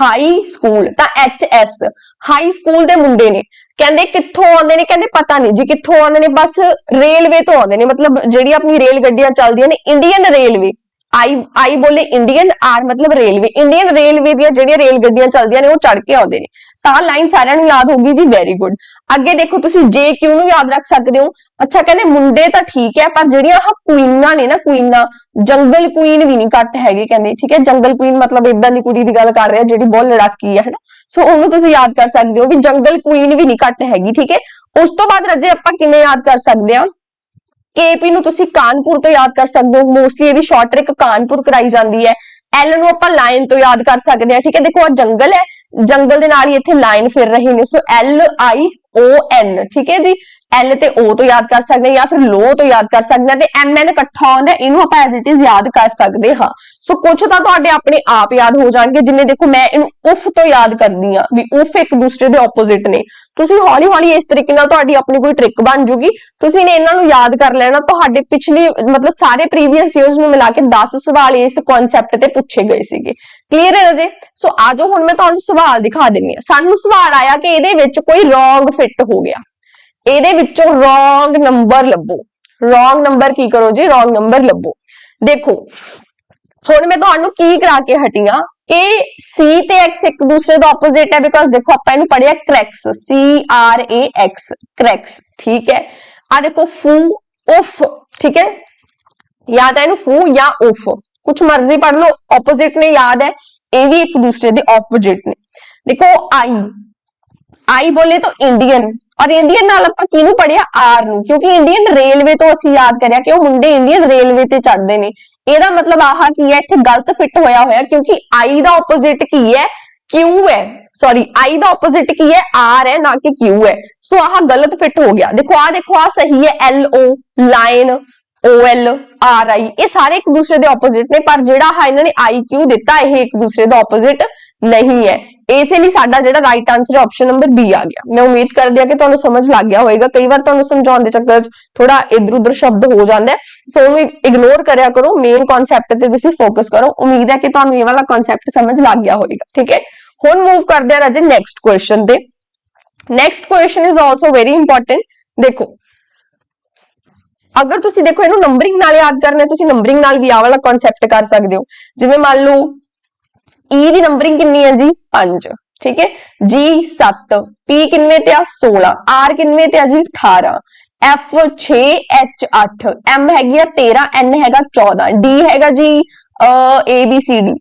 ਹਾਈ ਸਕੂਲ ਤਾਂ ਐਚਐਸ ਹਾਈ ਸਕੂਲ ਦੇ ਮੁੰਡੇ ਨੇ। ਕਹਿੰਦੇ ਕਿੱਥੋਂ ਆਉਂਦੇ ਨੇ, ਕਹਿੰਦੇ ਪਤਾ ਨਹੀਂ ਜੀ ਕਿੱਥੋਂ ਆਉਂਦੇ ਨੇ, ਬਸ ਰੇਲਵੇ ਤੋਂ ਆਉਂਦੇ ਨੇ, ਮਤਲਬ ਜਿਹੜੀ ਆਪਣੀ ਰੇਲ ਗੱਡੀਆਂ ਚੱਲਦੀਆਂ ਨੇ ਇੰਡੀਅਨ ਰੇਲਵੇ ਆਈ ਆਈ ਬੋਲੇ ਇੰਡੀਅਨ ਆਰ ਮਤਲਬ ਰੇਲਵੇ ਇੰਡੀਅਨ ਰੇਲਵੇ ਦੀਆਂ ਜਿਹੜੀਆਂ ਰੇਲ ਗੱਡੀਆਂ ਚੱਲਦੀਆਂ ਨੇ, ਉਹ ਚੜ ਕੇ ਆਉਂਦੇ ਨੇ। ਤਾਂ ਲਾਈਨ ਸਾਰਿਆਂ ਨੂੰ ਯਾਦ ਹੋਗੀ ਜੀ ਵੈਰੀ ਗੁੱਡ ਅੱਗੇ ਦੇਖੋ ਤੁਸੀਂ ਜੇ ਕਿਉਂ ਨੂੰ ਯਾਦ ਰੱਖ ਸਕਦੇ ਹੋ। ਅੱਛਾ, ਕਹਿੰਦੇ ਮੁੰਡੇ ਤਾਂ ਠੀਕ ਹੈ, ਪਰ ਜਿਹੜੀਆਂ ਆਹ ਕੁਈਨਾਂ ਨੇ ਨਾ ਕੁਈਨਾਂ ਜੰਗਲ ਕੁਈਨ ਵੀ ਨਹੀਂ ਘੱਟ ਹੈਗੇ ਕਹਿੰਦੇ, ਠੀਕ ਹੈ? ਜੰਗਲ ਕੁਈਨ ਮਤਲਬ ਇਦਾਂ ਦੀ ਕੁੜੀ ਦੀ ਗੱਲ ਕਰ ਰਿਹਾ ਜਿਹੜੀ ਬਹੁਤ ਲੜਾਕੀ ਹੈ, ਹਨਾ? ਸੋ ਉਹਨੂੰ ਤੁਸੀਂ ਯਾਦ ਕਰ ਸਕਦੇ ਹੋ ਵੀ ਜੰਗਲ ਕੁਈਨ ਵੀ ਨਹੀਂ ਘੱਟ ਹੈਗੀ, ਠੀਕ ਹੈ? ਉਸ ਤੋਂ ਬਾਅਦ ਰੱਜੇ ਆਪਾਂ ਕਿਵੇਂ ਯਾਦ ਕਰ ਸਕਦੇ ਹਾਂ? ਕੇਪੀ ਨੂੰ ਤੁਸੀਂ ਕਾਨਪੁਰ ਤੋਂ ਯਾਦ ਕਰ ਸਕਦੇ ਹੋ। ਮੋਸਟਲੀ ਇਹਦੀ ਸ਼ਾਰਟ ਟ੍ਰਿਕ ਕਾਨਪੁਰ ਕਰਾਈ ਜਾਂਦੀ ਹੈ। ਐਲ ਨੂੰ ਆਪਾਂ ਲਾਈਨ ਤੋਂ ਯਾਦ ਕਰ ਸਕਦੇ ਹਾਂ। ਠੀਕ ਹੈ, ਦੇਖੋ ਆ ਜੰਗਲ ਹੈ। ਜੰਗਲ ਦੇ ਨਾਲ ਹੀ ਇੱਥੇ ਲਾਈਨ ਫਿਰ ਰਹੀ ਨੇ। ਸੋ ਐਲ ਆਈ ਓ ਐਨ ਠੀਕ ਹੈ ਜੀ? ਐਲ ਤੇ ਓ ਤੋਂ ਯਾਦ ਕਰ ਸਕਦੇ ਹਾਂ ਜਾਂ ਫਿਰ ਲੋ ਤੋਂ ਯਾਦ ਕਰ ਸਕਦੇ ਹਾਂ ਤੇ ਐਮ ਐਨ ਇਕੱਠਾ ਹੁੰਦਾ, ਇਹਨੂੰ ਆਪਾਂ ਐਜ਼ ਇਟ ਇਜ਼ ਯਾਦ ਕਰ ਸਕਦੇ ਹਾਂ। ਸੋ ਕੁਝ ਤਾਂ ਤੁਹਾਡੇ ਆਪਣੇ ਆਪ ਯਾਦ ਹੋ ਜਾਣਗੇ, ਜਿਵੇਂ ਦੇਖੋ ਮੈਂ ਇਹਨੂੰ ਉਫ ਤੋਂ ਯਾਦ ਕਰਦੀ ਆ ਵੀ ਉਫ ਇੱਕ ਦੂਸਰੇ ਦੇ ਆਪੋਜ਼ਿਟ ਨੇ। ਤੁਸੀਂ ਹੌਲੀ ਹੌਲੀ ਇਸ ਤਰੀਕੇ ਨਾਲ ਤੁਹਾਡੀ ਆਪਣੀ ਕੋਈ ਟ੍ਰਿਕ ਬਣ ਜੂਗੀ। ਤੁਸੀਂ ਨੇ ਇਹਨਾਂ ਨੂੰ ਯਾਦ ਕਰ ਲੈਣਾ, ਤੁਹਾਡੇ ਪਿਛਲੇ, ਮਤਲਬ ਸਾਰੇ ਪ੍ਰੀਵੀਅਸ ਇਅਰਸ ਨੂੰ ਮਿਲਾ ਕੇ 10 ਸਵਾਲ ਇਸ ਕਨਸੈਪਟ ਤੇ ਪੁੱਛੇ ਗਏ ਸੀਗੇ। ਕਲੀਅਰ ਹੈ ਜੀ ਸੋ ਆਜੋ ਹੁਣ ਮੈਂ ਤੁਹਾਨੂੰ ਸਵਾਲ ਦਿਖਾ ਦਿੰਨੀ ਆ ਸਾਨੂੰ ਸਵਾਲ ਆਇਆ ਕਿ ਇਹਦੇ ਵਿੱਚ ਕੋਈ ਰੋਂਗ ਫਿੱਟ ਹੋ ਗਿਆ। ਇਹਦੇ ਵਿੱਚੋਂ ਰੋਂਗ ਨੰਬਰ ਲੱਭੋ। ਰੋਂਗ ਨੰਬਰ ਕੀ ਕਰੋ ਜੀ? ਰੋਂਗ ਨੰਬਰ ਲੱਭੋ। ਦੇਖੋ, ਹੁਣ ਮੈਂ ਤੁਹਾਨੂੰ ਕੀ ਕਰਾ ਕੇ ਹਟੀਆਂ ਇਹ C ਤੇ X ਇੱਕ ਦੂਸਰੇ ਦਾ ਆਪੋਜ਼ਿਟ ਹੈ ਬਿਕੋਜ਼ ਦੇਖੋ ਆਪਾਂ ਇਹਨੂੰ ਪੜਿਆ ਕਰੈਕਸ C, R, A, X ਕਰੈਕਸ ਠੀਕ ਹੈ? ਆ ਦੇਖੋ ਫੂ ਉਫ ਠੀਕ ਹੈ? ਯਾਦ ਹੈ ਇਹਨੂੰ ਫੂ ਜਾਂ ਉਫ ਕੁਝ ਮਰਜ਼ੀ ਪੜ ਲਓ ਆਪੋਜ਼ਿਟ ਨੇ ਯਾਦ ਹੈ ਇਹ ਵੀ ਇੱਕ ਦੂਸਰੇ ਦੇ ਆਪੋਜ਼ਿਟ ਨੇ। ਦੇਖੋ ਆਈ ਆਈ ਬੋਲੇ ਤਾਂ ਇੰਡੀਅਨ ਔਰ ਇੰਡੀਅਨ ਨਾਲ ਆਪਾਂ ਕਿਹਨੂੰ ਪੜਿਆ ਆਰ ਨੂੰ। ਕਿਉਂਕਿ ਇੰਡੀਅਨ ਰੇਲਵੇ ਤੋਂ ਅਸੀਂ ਯਾਦ ਕਰਿਆ ਕਿ ਉਹ ਮੁੰਡੇ ਇੰਡੀਅਨ ਰੇਲਵੇ ਤੇ ਚੜਦੇ ਨੇ। ਇਹਦਾ ਮਤਲਬ ਆਹ ਕੀ ਹੈ? ਇੱਥੇ ਗਲਤ ਫਿੱਟ ਹੋਇਆ ਹੋਇਆ, ਕਿਉਂਕਿ ਆਈ ਦਾ ਆਪੋਜ਼ਿਟ ਕੀ ਹੈ? ਕਿਊ ਹੈ। ਸੌਰੀ ਆਈ ਦਾ ਆਪੋਜ਼ਿਟ ਕੀ ਹੈ? ਆਰ ਹੈ, ਨਾ ਕਿ ਕਿਊ ਹੈ। ਸੋ ਆਹ ਗਲਤ ਫਿੱਟ ਹੋ ਗਿਆ। ਦੇਖੋ ਆ ਦੇਖੋ ਆ ਸਹੀ ਹੈ। L O line O L R I ਇਹ ਸਾਰੇ ਇੱਕ ਦੂਸਰੇ ਦੇ ਆਪੋਜ਼ਿਟ ਨੇ, ਪਰ ਜਿਹੜਾ ਆ ਇਹਨਾਂ ਨੇ ਆਈ ਕਿਊ ਦਿੱਤਾ, ਇਹ ਇੱਕ ਦੂਸਰੇ ਦਾ ਆਪੋਜ਼ਿਟ ਨਹੀਂ ਹੈ। ਇਸੇ ਲਈ ਸਾਡਾ ਜਿਹੜਾ ਰਾਈਟ ਆਨਸਰ ਹੈ ਆਪਸ਼ਨ ਨੰਬਰ ਬੀ ਆ ਗਿਆ। ਮੈਂ ਉਮੀਦ ਕਰਦੀ ਹਾਂ ਕਿ ਤੁਹਾਨੂੰ ਸਮਝ ਲੱਗ ਗਿਆ ਹੋਵੇਗਾ। ਕਈ ਵਾਰ ਤੁਹਾਨੂੰ ਸਮਝਾਉਣ ਦੇ ਚੱਕਰ 'ਚ ਥੋੜਾ ਇਧਰ ਉਧਰ ਸ਼ਬਦ ਹੋ ਜਾਂਦਾ ਹੈ। ਸੋ ਉਹਨੂੰ ਇਗਨੋਰ ਕਰਿਆ ਕਰੋ। ਮੇਨ ਕਨਸੈਪਟ ਤੇ ਤੁਸੀਂ ਫੋਕਸ ਕਰੋ। ਉਮੀਦ ਹੈ ਕਿ ਤੁਹਾਨੂੰ ਇਹ ਵਾਲਾ ਕਨਸੈਪਟ ਸਮਝ ਲੱਗ ਗਿਆ ਹੋਵੇਗਾ। ਠੀਕ ਹੈ? ਹੁਣ ਮੂਵ ਕਰਦੇ ਆ ਰਾਜੇ ਨੈਕਸਟ ਕੁਐਸਚਨ ਤੇ। Next question is also very important ਦੇਖੋ, ਅਗਰ ਤੁਸੀਂ ਦੇਖੋ ਇਹਨੂੰ ਨੰਬਰਿੰਗ ਨਾਲ ਯਾਦ ਕਰਨਾ ਤੁਸੀਂ ਨੰਬਰਿੰਗ ਨਾਲ ਵੀ ਆਹ ਵਾਲਾ ਕਨਸੈਪਟ ਕਰ ਸਕਦੇ ਹੋ। ਜਿਵੇਂ ਮੰਨ ਲਓ E ਦੀ ਨੰਬਰਿੰਗ ਕਿੰਨੀ ਹੈ ਜੀ? 5 ਠੀਕ ਹੈ? G 7 P ਕਿੰਨੇ ਤੇ ਆ? 16 R ਕਿੰਨੇ ਤੇ ਆ ਜੀ? 18 F 6 H 8 M ਹੈਗੀ ਆ 13 N ਹੈਗਾ 14 D ਹੈਗਾ ਜੀ, ਅ, A, B, C, D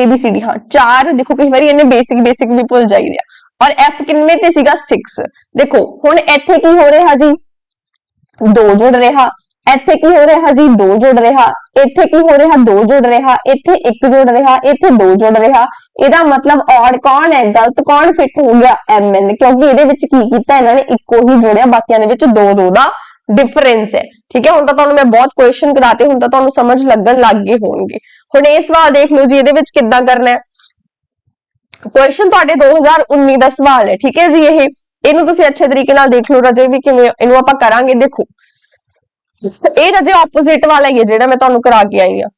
A, B, C, D, ਹਾਂ। ਚਾਰ, ਦੇਖੋ ਕਈ ਵਾਰੀ ਇਹਨੇ ਬੇਸਿਕ ਬੇਸਿਕ ਵੀ ਭੁੱਲ ਜਾਈਦੇ ਆ। ਔਰ F ਕਿੰਨੇ ਤੇ ਸੀਗਾ? 6 ਦੇਖੋ, ਹੁਣ ਇੱਥੇ ਕੀ ਹੋ ਰਿਹਾ ਜੀ? ਦੋ ਜੁੜ ਰਿਹਾ। ਇੱਥੇ ਕੀ ਹੋ ਰਿਹਾ ਜੀ? ਦੋ ਜੁੜ ਰਿਹਾ। ਇੱਥੇ ਕੀ ਹੋ ਰਿਹਾ? ਦੋ ਜੁੜ ਰਿਹਾ। ਇੱਥੇ ਇੱਕ ਜੁੜ ਰਿਹਾ। ਇੱਥੇ ਦੋ ਜੁੜ ਰਿਹਾ। ਇਹਦਾ ਮਤਲਬ ਔਡ ਕੌਣ ਹੈ? ਗਲਤ ਕੌਣ ਫਿੱਟ ਹੋ ਗਿਆ? Mn ਕਿਉਂਕਿ ਇਹਦੇ ਵਿੱਚ ਕੀ ਕੀਤਾ ਇਹਨਾਂ ਨੇ? ਇੱਕੋ ਹੀ ਜੋੜਿਆ। ਬਾਕੀਆਂ ਦੇ ਵਿੱਚ ਦੋ ਦੋ ਦਾ ਡਿਫਰੈਂਸ ਹੈ। ਠੀਕ ਹੈ? ਹੁਣ ਤਾਂ ਤੁਹਾਨੂੰ ਮੈਂ ਬਹੁਤ ਕੁਐਸਚਨ ਕਰਾਤੇ। ਹੁਣ ਤਾਂ ਤੁਹਾਨੂੰ ਸਮਝ ਲੱਗਣ ਲੱਗ ਗਏ ਹੋਣਗੇ। ਹੁਣ ਇਹ ਸਵਾਲ ਦੇਖ ਲਓ ਜੀ, ਇਹਦੇ ਵਿੱਚ ਕਿੱਦਾਂ ਕਰਨਾ ਹੈ। ਕੁਐਸਚਨ ਤੁਹਾਡੇ 2019 ਦਾ ਸਵਾਲ ਹੈ। ਠੀਕ ਹੈ ਜੀ ਇਹ? ਇਹਨੂੰ ਤੁਸੀਂ ਅੱਛੇ ਤਰੀਕੇ ਨਾਲ ਦੇਖ ਲਓ। ਰਜੇ ਵੀ ਕਿਵੇਂ ਇਹਨੂੰ ਆਪਾਂ ਕਰਾਂਗੇ। ਦੇਖੋ। ਇਹ ਰਜੇ ਆਪੋਜ਼ਿਟ ਵਾਲਾ ਹੀ ਹੈ ਜਿਹੜਾ ਮੈਂ ਤੁਹਾਨੂੰ ਕਰਾ ਕੇ ਆਈ ਆ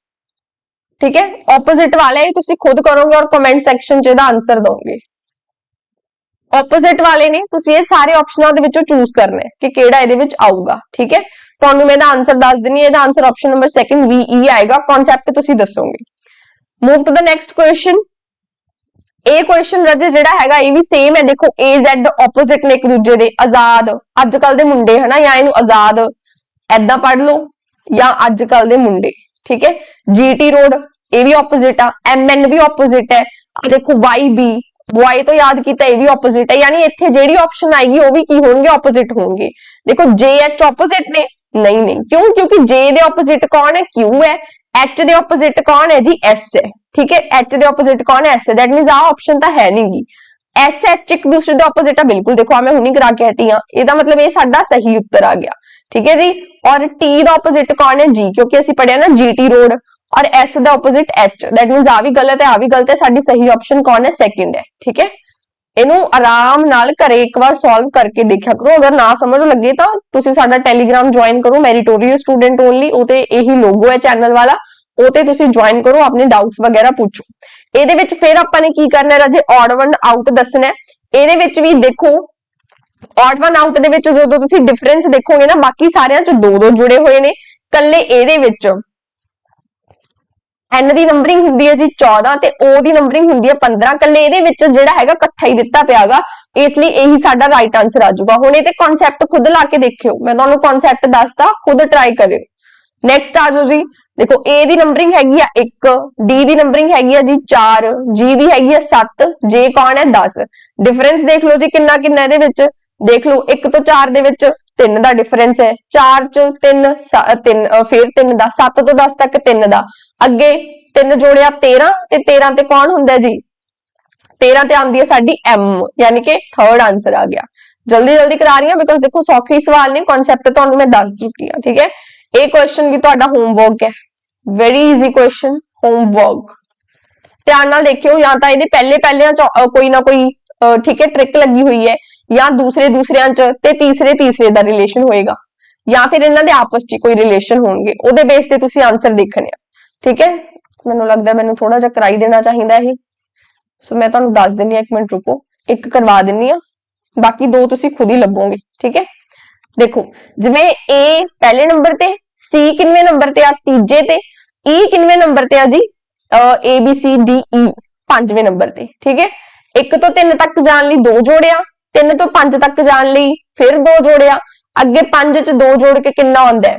ਠੀਕ ਹੈ? ਆਪੋਜ਼ਿਟ ਵਾਲਾ ਇਹ ਤੁਸੀਂ ਖੁਦ ਕਰੋਗੇ ਔਰ ਕਮੈਂਟ ਸੈਕਸ਼ਨ 'ਚ ਇਹਦਾ ਆਨਸਰ ਦੋਗੇ ਆਪੋਜ਼ਿਟ ਵਾਲੇ ਨੇ ਤੁਸੀਂ ਇਹ ਸਾਰੇ ਆਪਸ਼ਨਾਂ ਦੇ ਵਿੱਚੋਂ ਚੂਜ਼ ਕਰਨਾ ਹੈ ਕਿ ਕਿਹੜਾ ਇਹਦੇ ਵਿੱਚ ਆਊਗਾ। ਠੀਕ ਹੈ? ਤੁਹਾਨੂੰ ਮੈਂ ਇਹਦਾ ਆਨਸਰ ਦੱਸ ਦਿੰਨੀ ਹੈ। ਇਹਦਾ ਆਨਸਰ ਆਪਸ਼ਨ ਨੰਬਰ 2 VE ਆਏਗਾ। ਕਨਸੈਪਟ ਤੁਸੀਂ ਦੱਸੋਗੇ। Move to the next question ਇਹ ਕੁਐਸਚਨ ਰਜੇ ਜਿਹੜਾ ਹੈਗਾ ਇਹ ਵੀ ਸੇਮ ਹੈ। ਦੇਖੋ A Z ਆਪੋਜ਼ਿਟ ਨੇ ਇੱਕ ਦੂਜੇ ਦੇ। ਆਜ਼ਾਦ। ਅੱਜ ਕੱਲ ਦੇ ਮੁੰਡੇ ਹਨਾ ਜਾਂ ਇਹਨੂੰ ਆਜ਼ਾਦ ਐਦਾਂ ਪੜ ਲਓ ਜਾਂ ਅੱਜ ਕੱਲ ਦੇ ਮੁੰਡੇ, ਠੀਕ ਹੈ? GT ਰੋਡ ਇਹ ਵੀ ਆਪੋਜ਼ਿਟ ਆ MN ਵੀ ਆਪੋਜ਼ਿਟ ਹੈ ਆ ਦੇਖੋ YB Y ਤੋਂ ਯਾਦ ਕੀਤਾ, ਇਹ ਵੀ ਆਪੋਜ਼ਿਟ ਹੈ, ਯਾਨੀ ਇੱਥੇ ਜਿਹੜੀ ਆਪਸ਼ਨ ਆਏਗੀ, ਉਹ ਵੀ ਕੀ ਹੋਣਗੇ? ਆਪੋਜ਼ਿਟ ਹੋਣਗੇ। ਦੇਖੋ JH ਆਪੋਜ਼ਿਟ ਨੇ? ਨਹੀਂ ਨਹੀਂ। ਕਿਉਂ? ਕਿਉਂਕਿ J ਦੇ ਆਪੋਜ਼ਿਟ ਕੌਣ ਹੈ? Q ਹੈ। H ਦੇ ਆਪੋਜ਼ਿਟ ਕੌਣ ਹੈ ਜੀ? S ਹੈ। ਠੀਕ ਹੈ? H ਦੇ ਆਪੋਜ਼ਿਟ ਕੌਣ ਹੈ? S ਹੈ। ਦੈਟ ਮੀਨਸ ਆਹ ਆਪਸ਼ਨ ਤਾਂ ਹੈ ਨਹੀਂਗੀ ਐਸ ਐਚ ਇੱਕ ਦੂਸਰੇ ਦੇ ਆਪੋਜ਼ਿਟ ਆ। ਬਿਲਕੁਲ ਦੇਖੋ ਆ ਮੈਂ ਹੁਣੀ ਕਰਾ ਕੇ ਹਟੀ ਆ ਇਹਦਾ ਮਤਲਬ ਇਹ ਸਾਡਾ ਸਹੀ ਉੱਤਰ ਆ ਗਿਆ। ਠੀਕ ਹੈ ਜੀ? ਔਰ T ਦਾ ਆਪੋਜ਼ਿਟ ਕੌਣ ਹੈ? G, ਕਿਉਂਕਿ ਅਸੀਂ ਪੜਿਆ ਨਾ GT ਰੋਡ ਔਰ S ਦਾ ਆਪੋਜ਼ਿਟ H ਦੈਟ ਮੀਨਸ ਆ ਵੀ ਗਲਤ ਹੈ ਆ ਵੀ ਗਲਤ ਹੈ, ਸਾਡੀ ਸਹੀ ਆਪਸ਼ਨ ਕੌਣ ਹੈ? ਸੈਕਿੰਡ ਹੈ, ਠੀਕ ਹੈ? ਇਹਨੂੰ ਆਰਾਮ ਨਾਲ ਘਰੇ ਇੱਕ ਵਾਰ ਸੋਲਵ ਕਰਕੇ ਦੇਖਿਆ ਕਰੋ, ਅਗਰ ਨਾ ਸਮਝ ਲੱਗੇ ਤਾਂ ਤੁਸੀਂ ਸਾਡਾ ਟੈਲੀਗ੍ਰਾਮ ਜੁਆਇਨ ਕਰੋ ਮੈਰੀਟੋਰੀਅਸ ਸਟੂਡੈਂਟ ਓਨਲੀ ਉਹ ਤੇ ਇਹੀ ਲੋਗੋ ਹੈ ਚੈਨਲ ਵਾਲਾ, ਉਹ ਤੇ ਤੁਸੀਂ ਜੁਆਇਨ ਕਰੋ, ਆਪਣੇ ਡਾਊਟਸ ਵਗੈਰਾ ਪੁੱਛੋ। ਇਹਦੇ ਵਿੱਚ ਫਿਰ ਆਪਾਂ ਨੇ ਕੀ ਕਰਨਾ ਹੈ ਰਾਜੇ? ਔਡ ਵਨ ਆਊਟ ਦੱਸਣਾ ਹੈ। ਇਹਦੇ ਵਿੱਚ ਵੀ ਦੇਖੋ ਔਡ ਵਨ ਆਊਟ ਦੇ ਵਿੱਚ ਜਦੋਂ ਤੁਸੀਂ ਡਿਫਰੈਂਸ ਦੇਖੋਗੇ ਨਾ, ਬਾਕੀ ਸਾਰਿਆਂ ਚ ਦੋ ਦੋ ਜੁੜੇ ਹੋਏ ਨੇ ਕੱਲੇ ਇਹਦੇ ਵਿੱਚ। N ਦੀ ਨੰਬਰਿੰਗ ਹੁੰਦੀ ਹੈ ਜੀ 14 ਤੇ o ਦੀ ਨੰਬਰਿੰਗ ਹੁੰਦੀ ਹੈ 15 ਕੱਲੇ ਇਹਦੇ ਵਿੱਚ ਜਿਹੜਾ ਹੈਗਾ ਇਕੱਠਾ ਹੀ ਦਿੱਤਾ ਪਿਆਗਾ। ਇਸ ਲਈ ਇਹੀ ਸਾਡਾ ਰਾਈਟ ਆਨਸਰ ਆ ਜਾਊਗਾ। ਹੁਣ ਇਹ ਤੇ ਕਨਸੈਪਟ ਖੁਦ ਲਾ ਕੇ ਦੇਖਿਓ। ਮੈਂ ਤੁਹਾਨੂੰ ਕਨਸੈਪਟ ਦੱਸਦਾ, ਖੁਦ ਟਰਾਈ ਕਰਿਓ। ਨੈਕਸਟ ਆ ਜਾਓ ਜੀ। ਦੇਖੋ, A ਦੀ ਨੰਬਰਿੰਗ ਹੈਗੀ ਆ 1 D ਦੀ ਨੰਬਰਿੰਗ ਹੈਗੀ ਆ ਜੀ 4 G ਦੀ ਹੈਗੀ ਆ 7 J ਕੌਣ ਹੈ? 10 ਡਿਫਰੈਂਸ ਦੇਖ ਲਓ ਜੀ ਕਿੰਨਾ ਕਿੰਨਾ ਇਹਦੇ ਵਿੱਚ। ਦੇਖ ਲਓ 1 ਤੋਂ 4 ਦੇ ਵਿੱਚ 3 ਦਾ ਡਿਫਰੈਂਸ ਹੈ। 4 ਚ 3 3 ਫਿਰ 3 ਦਾ 7 ਤੋਂ 10 ਤੱਕ 3 ਦਾ। ਅੱਗੇ 3 ਜੋੜਿਆ 13 ਤੇ 13 ਤੇ ਕੌਣ ਹੁੰਦਾ ਜੀ? 13 ਤੇ ਆਉਂਦੀ ਹੈ ਸਾਡੀ M, ਯਾਨੀ ਕਿ ਥਰਡ ਆਨਸਰ ਆ ਗਿਆ। ਜਲਦੀ ਜਲਦੀ ਕਰਾ ਰਹੀ ਹਾਂ ਬਿਕੋਜ਼ ਦੇਖੋ ਸੌਖੇ ਸਵਾਲ ਨੇ ਕਨਸੈਪਟ ਤੁਹਾਨੂੰ ਮੈਂ ਦੱਸ ਚੁੱਕੀ ਹਾਂ, ਠੀਕ ਹੈ? ਇਹ ਕੁਐਸਚਨ ਵੀ ਤੁਹਾਡਾ ਹੋਮਵਰਕ ਹੈ। ਵੈਰੀ ਈਜ਼ੀ ਕੁਐਸਚਨ ਹੋਮਵਰਕ ਧਿਆਨ ਨਾਲ ਦੇਖਿਓ, ਜਾਂ ਤਾਂ ਇਹਦੇ ਪਹਿਲੇ ਪਹਿਲਿਆਂ ਚ ਕੋਈ ਨਾ ਕੋਈ ਠੀਕ ਹੈ ਟ੍ਰਿਕ ਲੱਗੀ ਹੋਈ ਹੈ। ਜਾਂ ਦੂਸਰੇ ਦੂਸਰਿਆਂ ਚ ਤੇ ਤੀਸਰੇ ਤੀਸਰੇ ਦਾ ਰਿਲੇਸ਼ਨ ਹੋਏਗਾ। ਜਾਂ ਫਿਰ ਇਹਨਾਂ ਦੇ ਆਪਸ ਚ ਕੋਈ ਰਿਲੇਸ਼ਨ ਹੋਣਗੇ। ਉਹਦੇ ਬੇਸ ਤੇ ਤੁਸੀਂ ਆਨਸਰ ਦੇਖਣੇ ਆ। ਠੀਕ ਹੈ? ਮੈਨੂੰ ਲੱਗਦਾ ਮੈਨੂੰ ਥੋੜਾ ਜਿਹਾ ਕਰਾਈ ਦੇਣਾ ਚਾਹੀਦਾ ਇਹ। ਸੋ ਮੈਂ ਤੁਹਾਨੂੰ ਦੱਸ ਦਿੰਨੀ ਆ ਇੱਕ ਮਿੰਟ ਰੁਕੋ। ਇੱਕ ਕਰਵਾ ਦਿੰਨੀ ਆ ਬਾਕੀ ਦੋ ਤੁਸੀਂ ਖੁਦ ਹੀ ਲੱਭੋਗੇ। ਠੀਕ ਹੈ? ਦੇਖੋ, ਜਿਵੇਂ A ਪਹਿਲੇ ਨੰਬਰ ਤੇ, C ਕਿੰਨਵੇਂ ਨੰਬਰ ਤੇ ਆ? ਤੀਜੇ ਤੇ। E ਕਿੰਨਵੇਂ ਨੰਬਰ ਤੇ ਆ ਜੀ? Uh A, B, C, D E ਪੰਜਵੇਂ ਨੰਬਰ ਤੇ। ਠੀਕ ਹੈ? ਇੱਕ ਤੋਂ ਤਿੰਨ ਤੱਕ ਜਾਣ ਲਈ ਦੋ ਜੋੜਿਆ ਤਿੰਨ ਤੋਂ ਪੰਜ ਤੱਕ ਜਾਣ ਲਈ ਫਿਰ ਦੋ ਜੋੜਿਆ। ਅੱਗੇ ਪੰਜ ਚ ਦੋ ਜੋੜ ਕੇ ਕਿੰਨਾ ਆਉਂਦਾ ਹੈ?